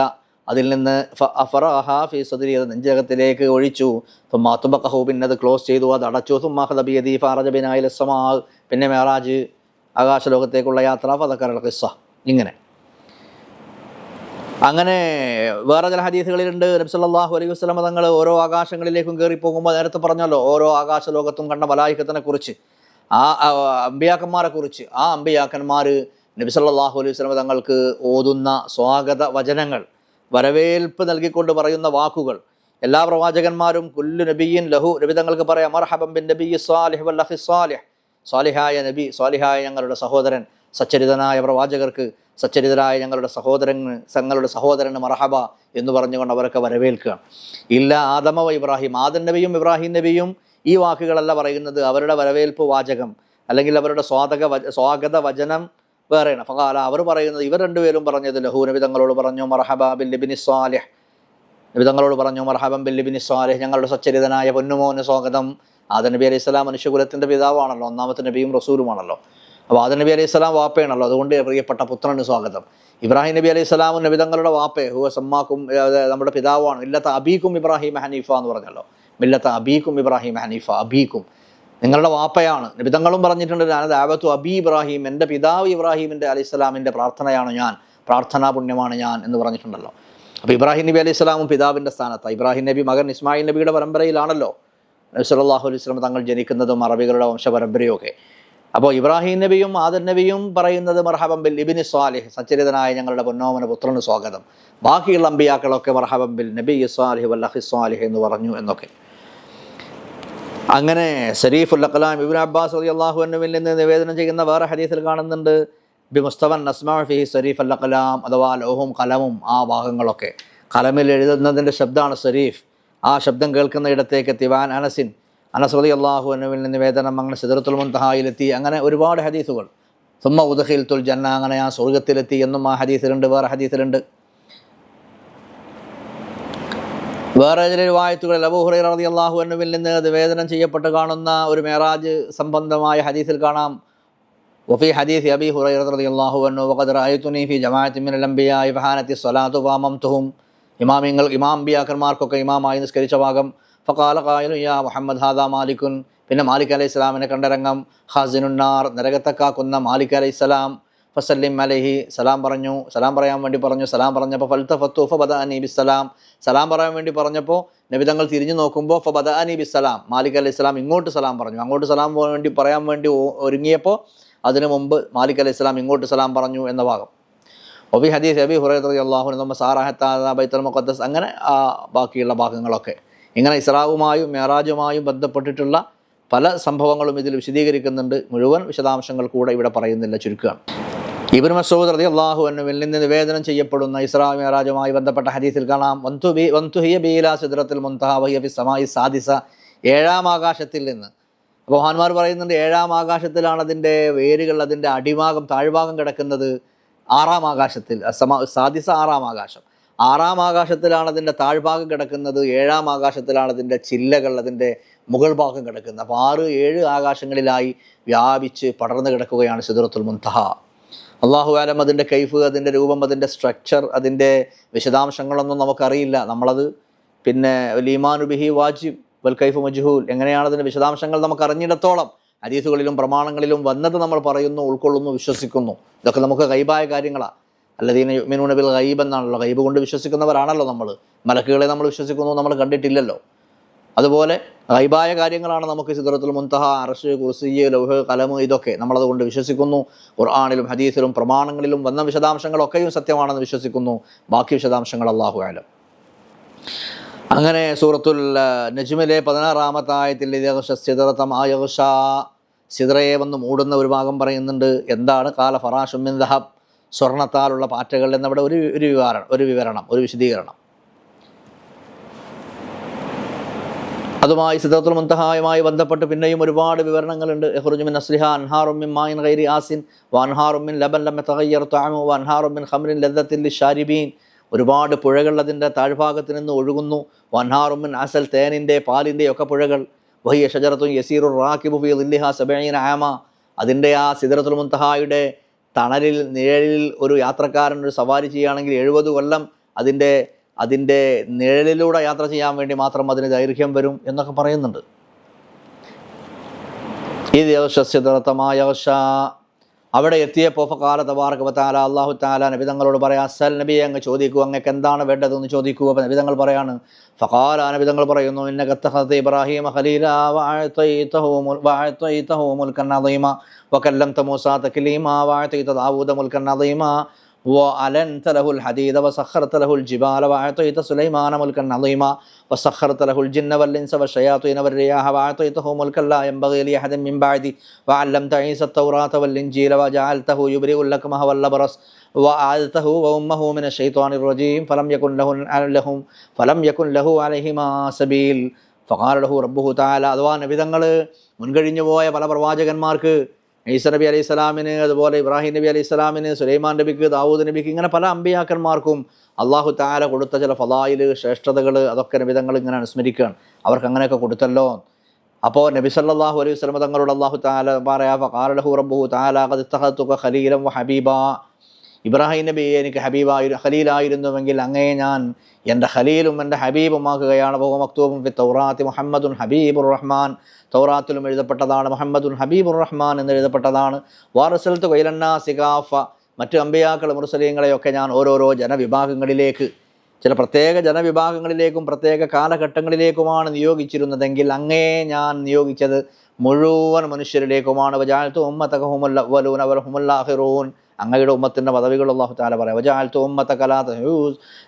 അതിൽ നിന്ന് ഫറഹ ഫി സദരി അത് നെഞ്ചകത്തിലേക്ക് ഒഴിച്ചു. തുമ്മാത്തുബക്കഹു പിന്നെ അത് ക്ലോസ് ചെയ്തു. അത് അടച്ചു. ഫറജ ബിനായിൽ സമാ പിന്നെ മേറാജ് ആകാശലോകത്തേക്കുള്ള യാത്ര ഫതക്കറൽ ഖിസ്സ. ഇങ്ങനെ. അങ്ങനെ വേറെ ചില ഹദീസുകളിലുണ്ട്. നബ്സല്ലാഹു അലൈഹി വസ്ലമ തങ്ങൾ ഓരോ ആകാശങ്ങളിലേക്കും കയറി പോകുമ്പോൾ നേരത്തെ പറഞ്ഞല്ലോ ഓരോ ആകാശ ലോകത്തും കണ്ട മലായിക്കത്തിനെ കുറിച്ച് ആ അമ്പിയാക്കന്മാരെ കുറിച്ച് ആ അമ്പിയാക്കന്മാർ നബി സല്ലല്ലാഹു അലൈഹി വസ്ലമ തങ്ങൾക്ക് ഓതുന്ന സ്വാഗത വചനങ്ങൾ വരവേൽപ്പ് നൽകിക്കൊണ്ട് പറയുന്ന വാക്കുകൾ. എല്ലാ പ്രവാചകന്മാരും കുല്ലു നബിയിൻ ലഹു നബി തങ്ങൾക്ക് പറയാം മർഹബം ബിൻ നബി സ്വാലിഹ് വല്ലഹി സ്വാലിഹ് സ്വാലിഹായ നബി സ്വാലിഹായ ഞങ്ങളുടെ സഹോദരൻ സച്ചരിതനായ പ്രവാചകർക്ക് സച്ചരിതരായ ഞങ്ങളുടെ സഹോദരൻ തങ്ങളുടെ സഹോദരന് മറഹബ എന്ന് പറഞ്ഞുകൊണ്ട് അവരൊക്കെ വരവേൽക്കുകയാണ്. ഇല്ല ആദമ വ ഇബ്രാഹിം ആദൻ നബിയും ഇബ്രാഹിം നബിയും ഈ വാക്കുകളല്ല പറയുന്നത്. അവരുടെ വരവേൽപ്പ് വാചകം അല്ലെങ്കിൽ അവരുടെ സ്വാതക സ്വാഗത വചനം വേറെയാണ്. ഫകാല അവർ പറയുന്നത് ഇവർ രണ്ടുപേരും പറഞ്ഞത് ലഹു നബി തങ്ങളോട് പറഞ്ഞു മർഹബ ബിൽ ലിബിനി സ്വാലിഹ്. നബി തങ്ങളോട് പറഞ്ഞു മർഹബൻ ബിൽ ലിബിനി സ്വാലിഹ് ഞങ്ങളുടെ സച്ചരിതനായ പൊന്നുമോന് സ്വാഗതം. ആദ നബി അലൈഹി സ്വലാം മനുഷ്യകുലത്തിന്റെ പിതാവാണല്ലോ ഒന്നാമത്തെ നബിയും റസൂലുമാണല്ലോ. അപ്പോൾ ആദ നബി അലൈഹി സ്വലാം വാപ്പയാണല്ലോ. അതുകൊണ്ട് പ്രിയപ്പെട്ട പുത്രന് സ്വാഗതം. ഇബ്രാഹിം നബി അലൈഹി സ്വലാമും നബിതങ്ങളുടെ വാപ്പേ. ഹുവ സമ്മാക്കും നമ്മുടെ പിതാവാണ്. ഇല്ലത്ത അബീക്കും ഇബ്രാഹിം ഹനീഫ എന്ന് പറഞ്ഞല്ലോ. മില്ലത്ത അബീക്കും ഇബ്രാഹിം ഹനീഫ അബീക്കും. നിങ്ങളുടെ വാപ്പയാണ്. നബിതങ്ങളും പറഞ്ഞിട്ടുണ്ട് ഞാനത് ആവത്തു അബി ഇബ്രാഹിം എന്റെ പിതാവ് ഇബ്രാഹിമിന്റെ അലൈഹി സ്വലാമിന്റെ പ്രാർത്ഥനയാണ് ഞാൻ. പ്രാർത്ഥനാ പുണ്യമാണ് ഞാൻ എന്ന് പറഞ്ഞിട്ടുണ്ടല്ലോ. അപ്പോൾ ഇബ്രാഹിം നബി അലൈഹി സ്വലാമും പിതാവിന്റെ സ്ഥാനത്താണ്. ഇബ്രാഹിം നബി മകൻ ഇസ്മായിൽ നബിയുടെ പരമ്പരയിലാണല്ലോ. നബി സല്ലാഹു അലൈഹി സ്വലം തങ്ങൾ ജനിക്കുന്നതും അറബികളുടെ വംശപരമ്പരയും ഒക്കെ അപ്പോൾ ഇബ്രാഹിം നബിയും ആദർ നബിയും പറയുന്നത് മർഹബം ബിൽ ഇബിനി സ്വാലിഹ് സച്ചരിതനായ ഞങ്ങളുടെ പൊന്നോമന പുത്രന് സ്വാഗതം. ബാക്കിയുള്ള അമ്പിയാക്കളൊക്കെ മർഹബം ബിൽ നബി സ്വാലിഹ് വല്ലഹി സ്വാലിഹ് എന്ന് പറഞ്ഞു എന്നൊക്കെ. അങ്ങനെ ഷരീഫുൽ അഖലാം ഇബിൻ അബ്ബാസ് അലി അള്ളാഹു അൻഹുവിൽ നിന്ന് നിവേദനം ചെയ്യുന്ന വേറെ ഹദീസിൽ കാണുന്നുണ്ട്. ബി മുസ്തവൻ നസ്മാ ഫിഹി ഷരീഫ് അല്ല കലാം അഥവാ ലോഹവും കലമും ആ ഭാഗങ്ങളൊക്കെ. കലമിൽ എഴുതുന്നതിന്റെ ശബ്ദമാണ് ഷരീഫ് ആ ശബ്ദം കേൾക്കുന്ന ഇടത്തേക്ക് തിവാൻ അനസിൻ അനസ് റളി അള്ളാഹു അനുവിൽ നിന്ന് നിവേദനം അങ്ങനെ സിദറത്തുൽ മുൻതഹായിലെത്തി അങ്ങനെ ഒരുപാട് ഹദീസുകൾ സുമ്മ ഉദഹിൽ തുൽ ജന്ന അങ്ങനെ ആ സ്വർഗത്തിലെത്തി എന്നും ആ ഹദീസിലുണ്ട് വേറെ ഹദീസിലുണ്ട് വേറെ ചില വായത്തുകളിൽ അബൂ ഹുറൈറ റളിയല്ലാഹു അൻഹുവിൽ നിന്ന് നിവേദനം ചെയ്യപ്പെട്ട് കാണുന്ന ഒരു മേറാജ് സംബന്ധമായ ഹദീസിൽ കാണാം وفي حديث أبي هريرة رضي الله عنه وقد رأيتني في جماعة من الأنبياء فحانت الصلاة فأممتهم ഇമാമിങ്ങൾ ഇമാം ബിയാക്കന്മാർക്കൊക്കെ ഇമാമായി നിസ്കരിച്ച ഭാഗം ഫക്കാല കായലു യാ മുഹമ്മദ് ഹാദ മാലിക്കുൻ പിന്നെ മാലിക് അലൈഹി സ്വലാമിനെ കണ്ടരംഗം ഹാസിനുന്നാർ നരകത്തക്കാക്കുന്ന മാലിക് അലൈഹി സ്വലാം. ഫസല്ലിം അലഹി സലാം പറഞ്ഞു. സലാം പറയാൻ വേണ്ടി പറഞ്ഞു. സലാം പറഞ്ഞപ്പോൾ ഫൽത്ത ഫത്തു ഫബദ അനീബി ബിസ്സലാം. സലാം പറയാൻ വേണ്ടി പറഞ്ഞപ്പോൾ നബിതങ്ങൾ തിരിഞ്ഞു നോക്കുമ്പോൾ ഫബദ അനീബി ബിസ്സലാം. മാലിക് അലൈഹി സ്വലാം ഇങ്ങോട്ട് സലാം പറഞ്ഞു. അങ്ങോട്ട് സലാം വേണ്ടി പറയാൻ വേണ്ടി ഒരുങ്ങിയപ്പോൾ അതിനു മുമ്പ് മാലിക് അലൈഹി സ്വലാം ഇങ്ങോട്ട് സലാം പറഞ്ഞു എന്ന ഭാഗം ഒബി ഹദീസ് അബി ഹുറൈറ അള്ളാഹു നമ്മ സാറാഹത്താ ബൈത്തുൽ മുഖദ്ദസ് അങ്ങനെ ബാക്കിയുള്ള ഭാഗങ്ങളൊക്കെ. ഇങ്ങനെ ഇസ്രാവുമായും മേറാജുമായും ബന്ധപ്പെട്ടിട്ടുള്ള പല സംഭവങ്ങളും ഇതിൽ വിശദീകരിക്കുന്നുണ്ട്. മുഴുവൻ വിശദാംശങ്ങൾ കൂടെ ഇവിടെ പറയുന്നില്ല ചുരുക്കുകയാണ് ഇബിൻ മസൂദ് റതി അള്ളാഹു അന്നുവിൽ നിന്ന് നിവേദനം ചെയ്യപ്പെടുന്ന ഇസ്രാ മേറാജുമായി ബന്ധപ്പെട്ട ഹദീസിൽ കാണാം വന്തു ബി വന്തുഹിയ ബീല സിദ്രത്തിൽ മുൻതഹാബിയ ഫി സമായി സാദിസ ഏഴാം ആകാശത്തിൽ നിന്ന്. അപ്പോൾ പറയുന്നുണ്ട് ഏഴാം ആകാശത്തിലാണ് അതിന്റെ വേരുകൾ അതിന്റെ അടിഭാഗം താഴ്ഭാഗം കിടക്കുന്നത് ആറാം ആകാശത്തിൽ സാദിസ ആറാം ആകാശം ആറാം ആകാശത്തിലാണ് അതിന്റെ താഴ്ഭാഗം കിടക്കുന്നത് ഏഴാം ആകാശത്തിലാണ് അതിന്റെ ചില്ലകൾ അതിന്റെ മുകൾ ഭാഗം കിടക്കുന്നത്. അപ്പോൾ ആറ് ഏഴ് ആകാശങ്ങളിലായി വ്യാപിച്ച് പടർന്നു കിടക്കുകയാണ് സിദുറത്തുൽ മുന്തഹ അള്ളാഹു ആലം അതിന്റെ കൈഫ് അതിന്റെ രൂപം അതിന്റെ സ്ട്രക്ചർ അതിന്റെ വിശദാംശങ്ങളൊന്നും നമുക്കറിയില്ല. നമ്മളത് പിന്നെ ലീമാനുബിഹി വാജിബ് വൽ കൈഫ് മജ്ഹൂൽ എങ്ങനെയാണ് അതിന്റെ വിശദാംശങ്ങൾ നമുക്ക് അറിഞ്ഞിടത്തോളം ഹദീസുകളിലും പ്രമാണങ്ങളിലും വന്നത് നമ്മൾ പറയുന്നു ഉൾക്കൊള്ളുന്നു വിശ്വസിക്കുന്നു. ഇതൊക്കെ നമുക്ക് കൈബായ കാര്യങ്ങളാണ്. അല്ലദീന യുഅ്മിനൂന ബിൽ ഗൈബ് എന്നാണല്ലോ. ഗൈബ് കൊണ്ട് വിശ്വസിക്കുന്നവരാണല്ലോ നമ്മൾ മലക്കുകളെ നമ്മൾ വിശ്വസിക്കുന്നു നമ്മൾ കണ്ടിട്ടില്ലല്ലോ. അതുപോലെ ഗൈബായ കാര്യങ്ങളാണ് നമുക്ക് സിദ്റത്തുൽ മുൻതഹ അറഷ് കുർസിയ് ലൗഹ് കലമ് ഇതൊക്കെ നമ്മളതുകൊണ്ട് വിശ്വസിക്കുന്നു. ഖുർആാനിലും ഹദീസിലും പ്രമാണങ്ങളിലും വന്ന വിശദാംശങ്ങളൊക്കെയും സത്യമാണെന്ന് വിശ്വസിക്കുന്നു. ബാക്കി വിശദാംശങ്ങൾ അള്ളാഹു ആലം അങ്ങനെ സൂറത്തുൽ നജ്മിലെ പതിനാറാമത്തെ ആയത്തിൽ സിദ്റത്തം ആയഷ സിദ്രയെ വന്ന് മൂടുന്ന ഒരു ഭാഗം പറയുന്നുണ്ട്. എന്താണ്? കാല ഫറാഷുമിൻ ദഹബ്. സ്വർണത്താലുള്ള പാറ്റകൾ എന്നവിടെ ഒരു ഒരു വിവരണം ഒരു വിവരണം ഒരു വിശദീകരണം. അതുമായി സിദ്ധാത്തുൽ മുന്തഹായുമായി ബന്ധപ്പെട്ട് പിന്നെയും ഒരുപാട് വിവരണങ്ങളുണ്ട്. എഹ്റുജുമിൻ അസ്ലിഹ അൻഹാറുമിൻ മായിൻ ഖൈരി ആസിൻ വൻഹാറുമിൻ ലബൻ ലമ്മ തകയ്യർ താമു വൻഹാറുമിൻ ഖമറിൻ ലദ്ദത്തിൽ ഷാരിബീൻ ഒരുപാട് പുഴകൾ അതിന്റെ താഴ്ഭാഗത്ത് നിന്ന് ഒഴുകുന്നു. വൻഹാറുമിൻ അസൽ തേനിന്റെ പാലിന്റെ ഒക്കെ പുഴകൾ. വഹിയ ഷജറത്തും യസീറുർ റാക്കിബു ഫി ആമ. അതിന്റെ ആ സിദ്ധത്തുൽ മുന്തഹായുടെ തണലിൽ നിഴലിൽ ഒരു യാത്രക്കാരൻ ഒരു സവാരി ചെയ്യുകയാണെങ്കിൽ എഴുപത് കൊല്ലം അതിന്റെ അതിന്റെ നിഴലിലൂടെ യാത്ര ചെയ്യാൻ വേണ്ടി മാത്രം അതിന് ദൈർഘ്യം വരും എന്നൊക്കെ പറയുന്നുണ്ട്. ഈ യവശസ്യതമായ അവിടെ എത്തിയപ്പോൾ ഫക്കാല തബാർക്ക് താല അള്ളാഹു താല നബി തങ്ങളോട് പറയാം അസൽ നബി അങ്ങ് ചോദിക്കൂ അങ്ങക്ക് എന്താണ് വേണ്ടതെന്ന് ചോദിക്കൂ. അപ്പോൾ നബി തങ്ങൾ പറയാണ് ഫക്കാല നബി തങ്ങൾ പറയുന്നു ഇന്ന കത്തഹത്ത് ഇബ്രാഹിം ഖലീല വഅതൈതഹു മുൽ- വഅതൈതഹു മുൽക്കൻ അദീമ വകല്ലംത മൂസ തക്ലീമ വഅതൈത ദാവൂദ മുൽക്കൻ അദീമ وألنت له الحديد وسخرت له الجبال وأعطيت سليمان ملكا عظيما وسخرت له الجن والإنس والشياطين والرياح وأعطيته ملكا لا ينبغي لأحد من بعدي وعلمت عيسى التوراة والإنجيل وجعلته يبرئ الأكمه والأبرص وأعذته وأمه من الشيطان الرجيم فلم يكن له لهم فلم يكن له عليهما سبيل فقال له ربه تعالى അഥവാ നബിതങ്ങൾ മുൻകഴിഞ്ഞു പോയ പല പ്രവാചകന്മാർക്ക് ഈസ നബി അലൈഹി സ്വലാമിന് അതുപോലെ ഇബ്രാഹിം നബി അലൈഹി സ്വലാമിന് സുലൈമാൻ നബിക്ക് ദാവൂദ് നബിക്ക് ഇങ്ങനെ പല അമ്പിയാക്കന്മാർക്കും അള്ളാഹു താല കൊടുത്ത ചില ഫലായിൽ ശ്രേഷ്ഠതകൾ അതൊക്കെ നബിതങ്ങൾ ഇങ്ങനെ അനുസ്മരിക്കുകയാണ്. അവർക്ക് അങ്ങനെയൊക്കെ കൊടുത്തല്ലോ. അപ്പോൾ നബി സല്ലാഹു അലൈഹി സ്വലമതങ്ങളോട് തങ്ങളോട് അള്ളാഹു താല പറയാ ഹബീബ. ഇബ്രാഹിം നബി എനിക്ക് ഹബീബായി ഖലീലായിരുന്നുവെങ്കിൽ അങ്ങേ ഞാൻ എന്റെ ഖലീലും എന്റെ ഹബീബുമാക്കുകയാണ്. ബഹു മക്തൂബും ഫി തൗറാത്തി മുഹമ്മദുൻ ഹബീബുർ റഹ്മാൻ. തൗറാത്തിലും എഴുതപ്പെട്ടതാണ് മുഹമ്മദുൻ ഹബീബുർ റഹ്മാൻ എന്ന് എഴുതപ്പെട്ടതാണ്. വാറസലത്ത് വൈലന്നാ സിഗാഫ മറ്റ് അമ്പിയാക്കൾ മുർസലീങ്ങളെയൊക്കെ ഞാൻ ഓരോരോ ജനവിഭാഗങ്ങളിലേക്ക് ചില പ്രത്യേക ജനവിഭാഗങ്ങളിലേക്കും പ്രത്യേക കാലഘട്ടങ്ങളിലേക്കുമാണ് നിയോഗിച്ചിരുന്നതെങ്കിൽ അങ്ങേ ഞാൻ നിയോഗിച്ചത് മുഴുവൻ മനുഷ്യരിലേക്കുമാണ്. വജാൽത്തു ഉമ്മത്തകഹുമുല്ല വലൂൻ അവർ ഹുമുല്ലാഹിറൂൻ അങ്ങയുടെ ഉമ്മത്തിന്റെ പദവികൾ അള്ളാഹു താല പറയാം. വജാൽത്തു ഉമ്മത്തക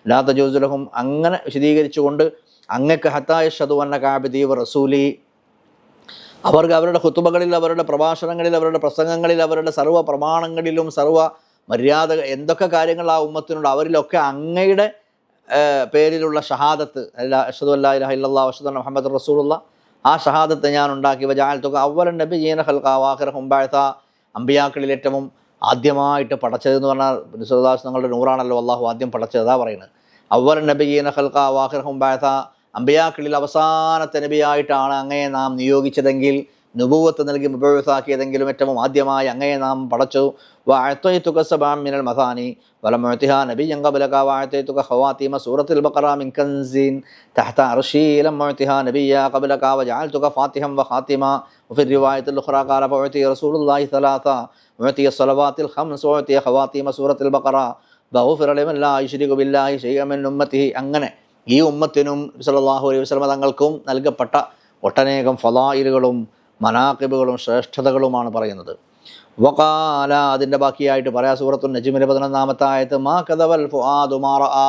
ലാത്ത ജോസുലഹും അങ്ങനെ വിശദീകരിച്ചുകൊണ്ട് അങ്ങക്ക് ഹത്തായ ഷതുവന്ന കാബിദീവ് റസൂലി. അവർക്ക് അവരുടെ ഹുത്തുബകളിൽ അവരുടെ പ്രഭാഷണങ്ങളിൽ അവരുടെ പ്രസംഗങ്ങളിൽ അവരുടെ സർവ പ്രമാണങ്ങളിലും സർവ മര്യാദ എന്തൊക്കെ കാര്യങ്ങൾ ആ ഉമ്മത്തിനുണ്ട് അവരിലൊക്കെ അങ്ങയുടെ പേരിലുള്ള ഷഹാദത്ത് അല്ലാ അഷദു അല്ലാ ഇലാഹ അഷദ് മുഹമ്മദ് റസൂലുള്ള ആ ഷഹാദത്ത് ഞാൻ ഉണ്ടാക്കി വജാൽ തുക അവലൻ നബി ജീന കാവാഹർ ഹുംബാഴ്ത്ത അമ്പിയാക്കളിൽ ഏറ്റവും ആദ്യമായിട്ട് പടച്ചതെന്ന് പറഞ്ഞാൽ നിസുദാസ് നിങ്ങളുടെ നൂറാണല്ലോ അള്ളാഹു ആദ്യം പടച്ചതാ പറയുന്നത്. അവർ നബിയീന ഹൽക്ക വാഹിർഹും ബാഥ അമ്പിയാക്കളിൽ അവസാനത്തെ നബിയായിട്ടാണ് അങ്ങയെ നാം നിയോഗിച്ചതെങ്കിൽ നുപൂവത്ത് നൽകി മുബഴുസാക്കിയതെങ്കിലും ഏറ്റവും ആദ്യമായി അങ്ങയെ നാം പടച്ചു വാഴ്ത്തുക സബാം മിനൽ മസാനി വലമുഴത്തിഹ നബി യങ്കബലക വാഴ്ത്തുക ഹവാത്തിമ സൂറത്തിൽ ബക്കറ മിൻ കൻസിൻ تحت عرشي لم أعطها نبيا قبلك وجعلتك فاتحا وخاتما وفي الرواية الأخرى قال فأعطي رسول الله ثلاثة أعطي الصلوات الخمس وأعطي خواتيم سورة البقرة بغفر لمن لا يشرك بالله شيئا من أمته അങ്ങനെ ഈ ഉമ്മത്തിനും സല്ലല്ലാഹു അലൈഹി വസല്ലമ തങ്ങൾക്കും നൽകപ്പെട്ട ഒട്ടനേകം ഫലായിലുകളും മനാക്കിബുകളും ശ്രേഷ്ഠതകളുമാണ് പറയുന്നത്. വകാല അതിന്റെ ബാക്കിയായിട്ട് പറയാ. സൂറത്തു നജിമിലെ പതിനൊന്നാമത്തെ ആയത്ത് മാ കഥവൽ ഫുആദു മാ റആ.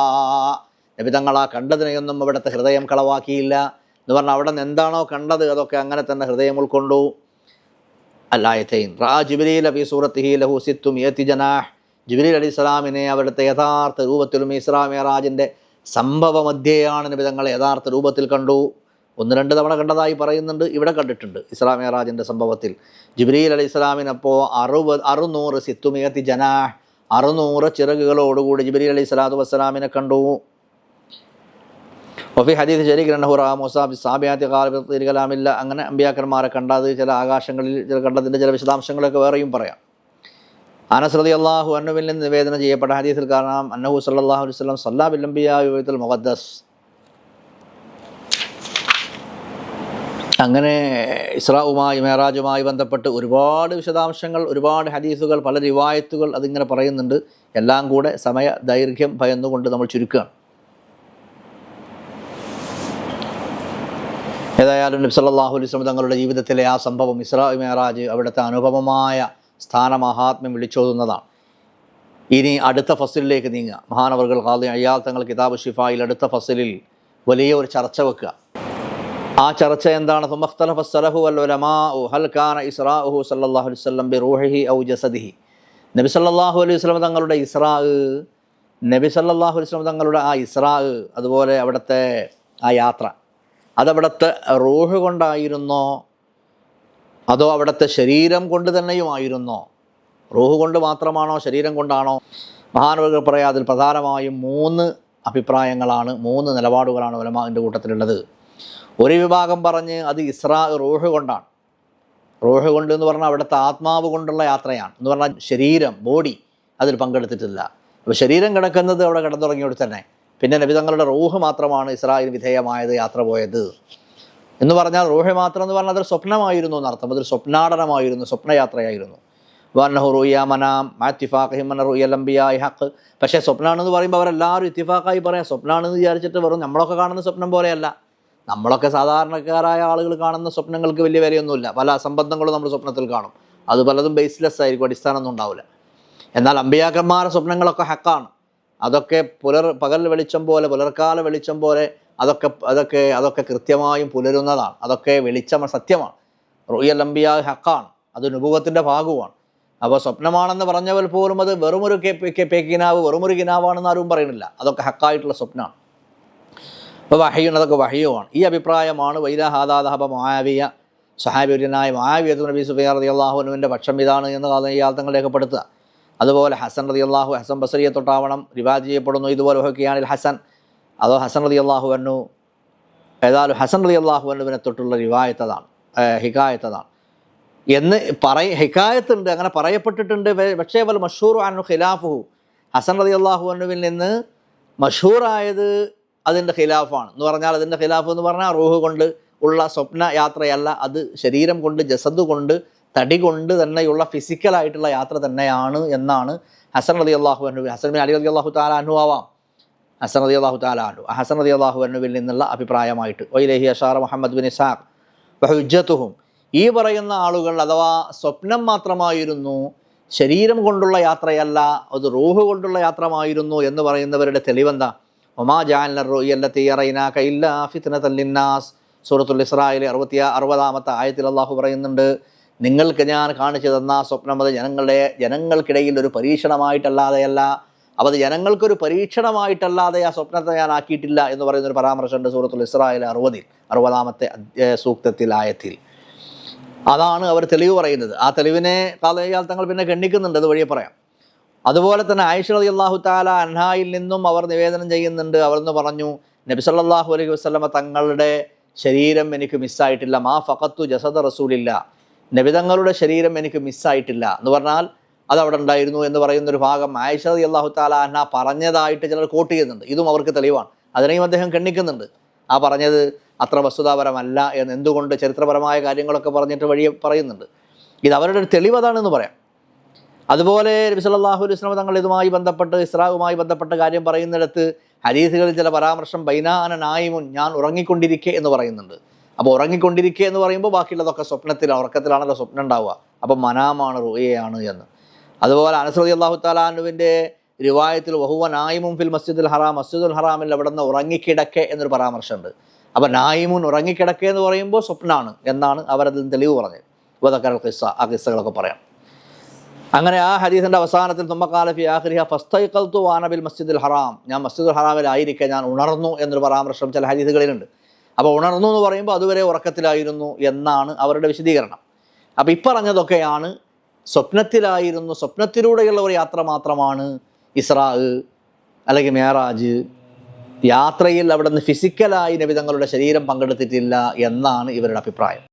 നബി തങ്ങൾ ആ കണ്ടതിനെയൊന്നും ഇവിടുത്തെ ഹൃദയം കളവാക്കിയില്ല എന്ന് പറഞ്ഞാൽ അവിടെ നിന്ന് എന്താണോ കണ്ടത് അതൊക്കെ അങ്ങനെ തന്നെ ഹൃദയം ഉൾക്കൊണ്ടു. അല്ലായത്തൈൻ റാ ജിബിലീൽ അബി സൂറത്തിഹി ലഹു സിത്തും യത്തി ജനാഹ്. ജിബിലീൽ അലി ഇസ്ലാമിനെ അവിടുത്തെ യഥാർത്ഥ രൂപത്തിലും ഇസ്ലാം മേറാജിന്റെ സംഭവമധ്യേയാണ് മധ്യേയാണ് നബി തങ്ങൾ യഥാർത്ഥ രൂപത്തിൽ കണ്ടു. ഒന്ന് രണ്ട് തവണ കണ്ടതായി പറയുന്നുണ്ട്. ഇവിടെ കണ്ടിട്ടുണ്ട് ഇസ്ലാം രാജന്റെ സംഭവത്തിൽ. ജിബ്രീൽ അലി ഇസ്ലാമിനപ്പോൾ അറുപത് അറുന്നൂറ് സിത്തുമിയത്തി ജനാ അറുന്നൂറ് ചിറകുകളോടുകൂടി ജിബ്രീൽ അലി സ്വലാത്തു വസ്സലാമിനെ കണ്ടു. ഒഫി ഹദീദ് ശരീഖ് അന്നഹു മുസാബി സാബിയാത്തി ഖാലിബ് അങ്ങനെ അമ്പിയാക്കന്മാരെ കണ്ടത് ചില ആകാശങ്ങളിൽ ചില കണ്ടതിന്റെ ചില വിശദാംശങ്ങളൊക്കെ വേറെയും പറയാം. അനസ്രതി അള്ളാഹു അന്നുവിൽ നിന്ന് നിവേദനം ചെയ്യപ്പെട്ട ഹദീസിൽ കാരണം അന്നഹു സല്ലാഹു അലൈഹി സ്വലം സല്ലാ ബിൽ അംബിയാ വിബൈത്തുൽ മുഖദ്ദസ്. അങ്ങനെ ഇസ്രാവുമായി മേറാജുമായി ബന്ധപ്പെട്ട് ഒരുപാട് വിശദാംശങ്ങൾ ഒരുപാട് ഹദീസുകൾ പല റിവായത്തുകൾ അതിങ്ങനെ പറയുന്നുണ്ട്. എല്ലാം കൂടെ സമയ ദൈർഘ്യം ഭയന്നുകൊണ്ട് നമ്മൾ ചുരുക്കുകയാണ്. ഏതായാലും നബി സല്ലല്ലാഹു അലൈഹി വസല്ലം തങ്ങളുടെ ജീവിതത്തിലെ ആ സംഭവം ഇസ്രാ മേറാജ് അവിടുത്തെ അനുപമമായ സ്ഥാനമഹാത്മ്യം വിളിച്ചോതുന്നതാണ്. ഇനി അടുത്ത ഫസലിലേക്ക് നീങ്ങുക. മഹാനവർകൾ ഖാദി അയ്യാൽ തങ്ങൾ കിതാബ് ഷിഫായിൽ അടുത്ത ഫസലിൽ വലിയ ഒരു ചർച്ച വെക്കുക. ആ ചർച്ച എന്താണ്? നബി സല്ലല്ലാഹു അലൈഹി വസല്ലം തങ്ങളുടെ ഇസ്രാ നബി സല്ലാഹു അലൈഹി വസല്ലം തങ്ങളുടെ ആ ഇസ്രാ അതുപോലെ അവിടുത്തെ ആ യാത്ര അതവിടുത്തെ റൂഹ് കൊണ്ടായിരുന്നോ? അതോ അവിടുത്തെ ശരീരം കൊണ്ട് തന്നെയുമായിരുന്നോ? റൂഹ് കൊണ്ട് മാത്രമാണോ? ശരീരം കൊണ്ടാണോ? മഹാനവകൾ പറയാം അതിൽ പ്രധാനമായും മൂന്ന് അഭിപ്രായങ്ങളാണ് മൂന്ന് നിലപാടുകളാണ് ഉലമാവിന്റെ കൂട്ടത്തിലുള്ളത്. ഒരു വിഭാഗം പറഞ്ഞ് അത് ഇസ്രാ റൂഹ് കൊണ്ടാണ്. റൂഹ് കൊണ്ട് എന്ന് പറഞ്ഞാൽ അവിടുത്തെ ആത്മാവ് കൊണ്ടുള്ള യാത്രയാണ്. എന്ന് പറഞ്ഞാൽ ശരീരം ബോഡി അതിൽ പങ്കെടുത്തിട്ടില്ല. അപ്പോൾ ശരീരം കിടക്കുന്നത് അവിടെ കിടന്നുറങ്ങിയോട് തന്നെ. പിന്നെ നബി തങ്ങളുടെ റൂഹ് മാത്രമാണ് ഇസ്രായേൽ വിധേയമായത് യാത്ര പോയത്. എന്ന് പറഞ്ഞാൽ റൂഹ് മാത്രം എന്ന് പറഞ്ഞാൽ അതൊരു സ്വപ്നമായിരുന്നു എന്നർത്ഥം. അതൊരു സ്വപ്നാടനമായിരുന്നു സ്വപ്നയാത്രയായിരുന്നു. വന്നഹു റൂയ മനാം റുയ ലംബിയ ഹക്ക് പക്ഷേ സ്വപ്നമാണെന്ന് പറയുമ്പോൾ അവരെല്ലാവരും ഇത്തിഫാക്കായി പറയാം. സ്വപ്നമാണെന്ന് വിചാരിച്ചിട്ട് വെറും നമ്മളൊക്കെ കാണുന്ന സ്വപ്നം പോലെയല്ല. നമ്മളൊക്കെ സാധാരണക്കാരായ ആളുകൾ കാണുന്ന സ്വപ്നങ്ങൾക്ക് വലിയ വിലയൊന്നുമില്ല. പല അസംബന്ധങ്ങളും നമ്മൾ സ്വപ്നത്തിൽ കാണും. അത് പലതും ബേസ്ലെസ് ആയിരിക്കും അടിസ്ഥാനമൊന്നും ഉണ്ടാവില്ല. എന്നാൽ അമ്പിയാക്കന്മാരുടെ സ്വപ്നങ്ങളൊക്കെ ഹക്കാണ്. അതൊക്കെ പുലർ പകൽ വെളിച്ചം പോലെ പുലർക്കാല വെളിച്ചം പോലെ അതൊക്കെ അതൊക്കെ അതൊക്കെ കൃത്യമായും പുലരുന്നതാണ്. അതൊക്കെ വെളിച്ചം സത്യമാണ്. റോയൽ അമ്പിയ ഹക്കാണ്. അത് അനുഭവത്തിന്റെ ഭാഗവുമാണ്. അപ്പോൾ സ്വപ്നമാണെന്ന് പറഞ്ഞവർ പോലും അത് വെറുമൊരു കെ കെ പേ കിനാവ് വെറുമൊരു കിനാവാണെന്ന് ആരും പറയുന്നില്ല. അതൊക്കെ ഹക്കായിട്ടുള്ള സ്വപ്നമാണ്. അപ്പോൾ വഹയും അതൊക്കെ വഹയുമാണ് ഈ അഭിപ്രായമാണ് വൈരാഹാദാദഹബ മായാവിയ സഹാബിയനായ മായാവിയത്ത് നബി സുഫിയാർ റതി അള്ളാഹുനുവിന്റെ പക്ഷം ഇതാണ് എന്ന് ഇയാൾ തങ്ങൾ രേഖപ്പെടുത്തുക. അതുപോലെ ഹസൻ റതി അള്ളാഹു ഹസൻ ബസരിയെ തൊട്ടാവണം റിവാജ് ചെയ്യപ്പെടുന്നു ഇതുപോലെ ഹൊക്കെയാണെങ്കിൽ ഹസൻ. അതോ ഹസൻ റതി അള്ളാഹു അന്നു ഏതായാലും ഹസൻ റതി അള്ളാഹു അന്നുവിനെ തൊട്ടുള്ള റിവായത്തതാണ് ഹിക്കായത്തതാണ് എന്ന് പറയ ഹിക്കായത്തുണ്ട് അങ്ങനെ പറയപ്പെട്ടിട്ടുണ്ട് പക്ഷേ വൽ മഷൂർ അനു ഖിലാഫുഹു. ഹസൻ റതി അള്ളാഹു അന്നുവിൽ നിന്ന് മഷൂറായത് അതിന്റെ ഖിലാഫാണ്. എന്ന് പറഞ്ഞാൽ അതിന്റെ ഖിലാഫ് എന്ന് പറഞ്ഞാൽ റൂഹ് കൊണ്ട് ഉള്ള സ്വപ്ന യാത്രയല്ല അത് ശരീരം കൊണ്ട് ജസദ് കൊണ്ട് തടി കൊണ്ട് തന്നെയുള്ള ഫിസിക്കലായിട്ടുള്ള യാത്ര തന്നെയാണ് എന്നാണ് ഹസൻ അലി അള്ളാഹു അനു ഹസൻ ബിൻ അലി റതി അള്ളാഹു താല ആവാം. ഹസൻ അലി അള്ളാഹു താല അനു ഹസൻ അലി അള്ളാഹു അനുവിൽ നിന്നുള്ള അഭിപ്രായമായിട്ട് വൈലഹി അഷാർ മുഹമ്മദ് ബിൻ ഇസാഖ് വഹുജത്തുഹും ഈ പറയുന്ന ആളുകൾ അഥവാ സ്വപ്നം മാത്രമായിരുന്നു ശരീരം കൊണ്ടുള്ള യാത്രയല്ല അത് റൂഹ് കൊണ്ടുള്ള യാത്രമായിരുന്നു എന്ന് പറയുന്നവരുടെ തെളിവെന്താ? ഒമാ ജാൻലിന്നാസ് സൂറത്തുൽ ഇസ്രായേൽ അറുപത്തി അറുപതാമത്തെ ആയത്തിൽ അള്ളാഹു പറയുന്നുണ്ട് നിങ്ങൾക്ക് ഞാൻ കാണിച്ചു തന്ന സ്വപ്നം അത് ജനങ്ങളുടെ ജനങ്ങൾക്കിടയിൽ ഒരു പരീക്ഷണമായിട്ടല്ലാതെയല്ല. അപ്പോൾ അത് ജനങ്ങൾക്കൊരു പരീക്ഷണമായിട്ടല്ലാതെ ആ സ്വപ്നത്തെ ഞാൻ ആക്കിയിട്ടില്ല എന്ന് പറയുന്നൊരു പരാമർശമുണ്ട് സൂറത്തുൽ ഇസ്രായേൽ അറുപതിൽ അറുപതാമത്തെ സൂക്തത്തിൽ ആയത്തിൽ. അതാണ് അവർ തെളിവ് പറയുന്നത്. ആ തെളിവിനെ കാലയാൽ തങ്ങൾ പിന്നെ ഗണ്ണിക്കുന്നുണ്ട് അത് വഴിയെ പറയാം. അതുപോലെ തന്നെ ആയിഷ അലി അള്ളാഹു താല അൻഹായിൽ നിന്നും അവർ നിവേദനം ചെയ്യുന്നുണ്ട്. അവർ എന്ന് പറഞ്ഞു നബി സല്ലല്ലാഹു അലൈഹി വസല്ലമ തങ്ങളുടെ ശരീരം എനിക്ക് മിസ്സായിട്ടില്ല മാ ഫഖത്തു ജസദ റസൂലില്ല. നബിതങ്ങളുടെ ശരീരം എനിക്ക് മിസ്സായിട്ടില്ല എന്ന് പറഞ്ഞാൽ അത് അവിടെ ഉണ്ടായിരുന്നു എന്ന് പറയുന്ന ഒരു ഭാഗം ആയിഷ അലി അള്ളാഹു താല അന്ന പറഞ്ഞതായിട്ട് ചിലർ കോട്ട് ചെയ്യുന്നുണ്ട്. ഇതും അവർക്ക് തെളിവാണ്. അതിനെയും അദ്ദേഹം കണ്ണിക്കുന്നുണ്ട് ആ പറഞ്ഞത് അത്ര വസ്തുതാപരമല്ല എന്ന് എന്തുകൊണ്ട് ചരിത്രപരമായ കാര്യങ്ങളൊക്കെ പറഞ്ഞിട്ട് വഴി പറയുന്നുണ്ട്. ഇത് അവരുടെ ഒരു തെളിവ് അതാണെന്ന് പറയാം. അതുപോലെ നബി സല്ലല്ലാഹു അലൈഹി വസല്ലം തങ്ങൾ ഇതുമായി ബന്ധപ്പെട്ട് ഇസ്രാവുമായി ബന്ധപ്പെട്ട കാര്യം പറയുന്നിടത്ത് ഹരീസുകളിൽ ചില പരാമർശം ബൈനാന നായിമുൻ ഞാൻ ഉറങ്ങിക്കൊണ്ടിരിക്കെ എന്ന് പറയുന്നുണ്ട്. അപ്പോൾ ഉറങ്ങിക്കൊണ്ടിരിക്കെ എന്ന് പറയുമ്പോൾ ബാക്കിയുള്ളതൊക്കെ സ്വപ്നത്തിലാണ് ഉറക്കത്തിലാണല്ലോ സ്വപ്നം ഉണ്ടാവുക. അപ്പം മനാമാണ് റുയയാണ് എന്ന്. അതുപോലെ അനസ്രതി അള്ളാഹു താലാനുവിന്റെ റിവായത്തിൽ വഹുവ നായിമുൻ ഫിൽ മസ്ജിദുൽ ഹറാം മസ്ജിദുൽ ഹറാമിൽ അവിടെ നിന്ന് ഉറങ്ങിക്കിടക്കെ എന്നൊരു പരാമർശമുണ്ട്. അപ്പോൾ നായിമുൻ ഉറങ്ങിക്കിടക്കെ എന്ന് പറയുമ്പോൾ സ്വപ്നമാണ് എന്നാണ് അവരതിൽ തെളിവ് പറഞ്ഞത്. വതക്കൽ കിസ്സ ആ കിസ്സകളൊക്കെ പറയാം. അങ്ങനെ ആ ഹദീസിന്റെ അവസാനത്തിൽ തുമ്മക്കാലഫി ആഹ്രിഹ ഫസ്തൈക്കൽത്തു വാനബിൽ മസ്ജിദുൽ ഹറാം. ഞാൻ മസ്ജിദുൽ ഹറാമിലായിരിക്കെ ഞാൻ ഉണർന്നു എന്നൊരു പരാമർശം ചില ഹദീസുകളിലുണ്ട്. അപ്പോൾ ഉണർന്നു എന്ന് പറയുമ്പോൾ അതുവരെ ഉറക്കത്തിലായിരുന്നു എന്നാണ് അവരുടെ വിശദീകരണം. അപ്പോൾ ഇപ്പറഞ്ഞതൊക്കെയാണ് സ്വപ്നത്തിലായിരുന്നു സ്വപ്നത്തിലൂടെയുള്ള ഒരു യാത്ര മാത്രമാണ് ഇസ്രാ അല്ലെങ്കിൽ മേറാജ് യാത്രയിൽ അവിടെ നിന്ന് ഫിസിക്കലായി നബിതങ്ങളുടെ ശരീരം പങ്കെടുത്തിട്ടില്ല എന്നാണ് ഇവരുടെ അഭിപ്രായം.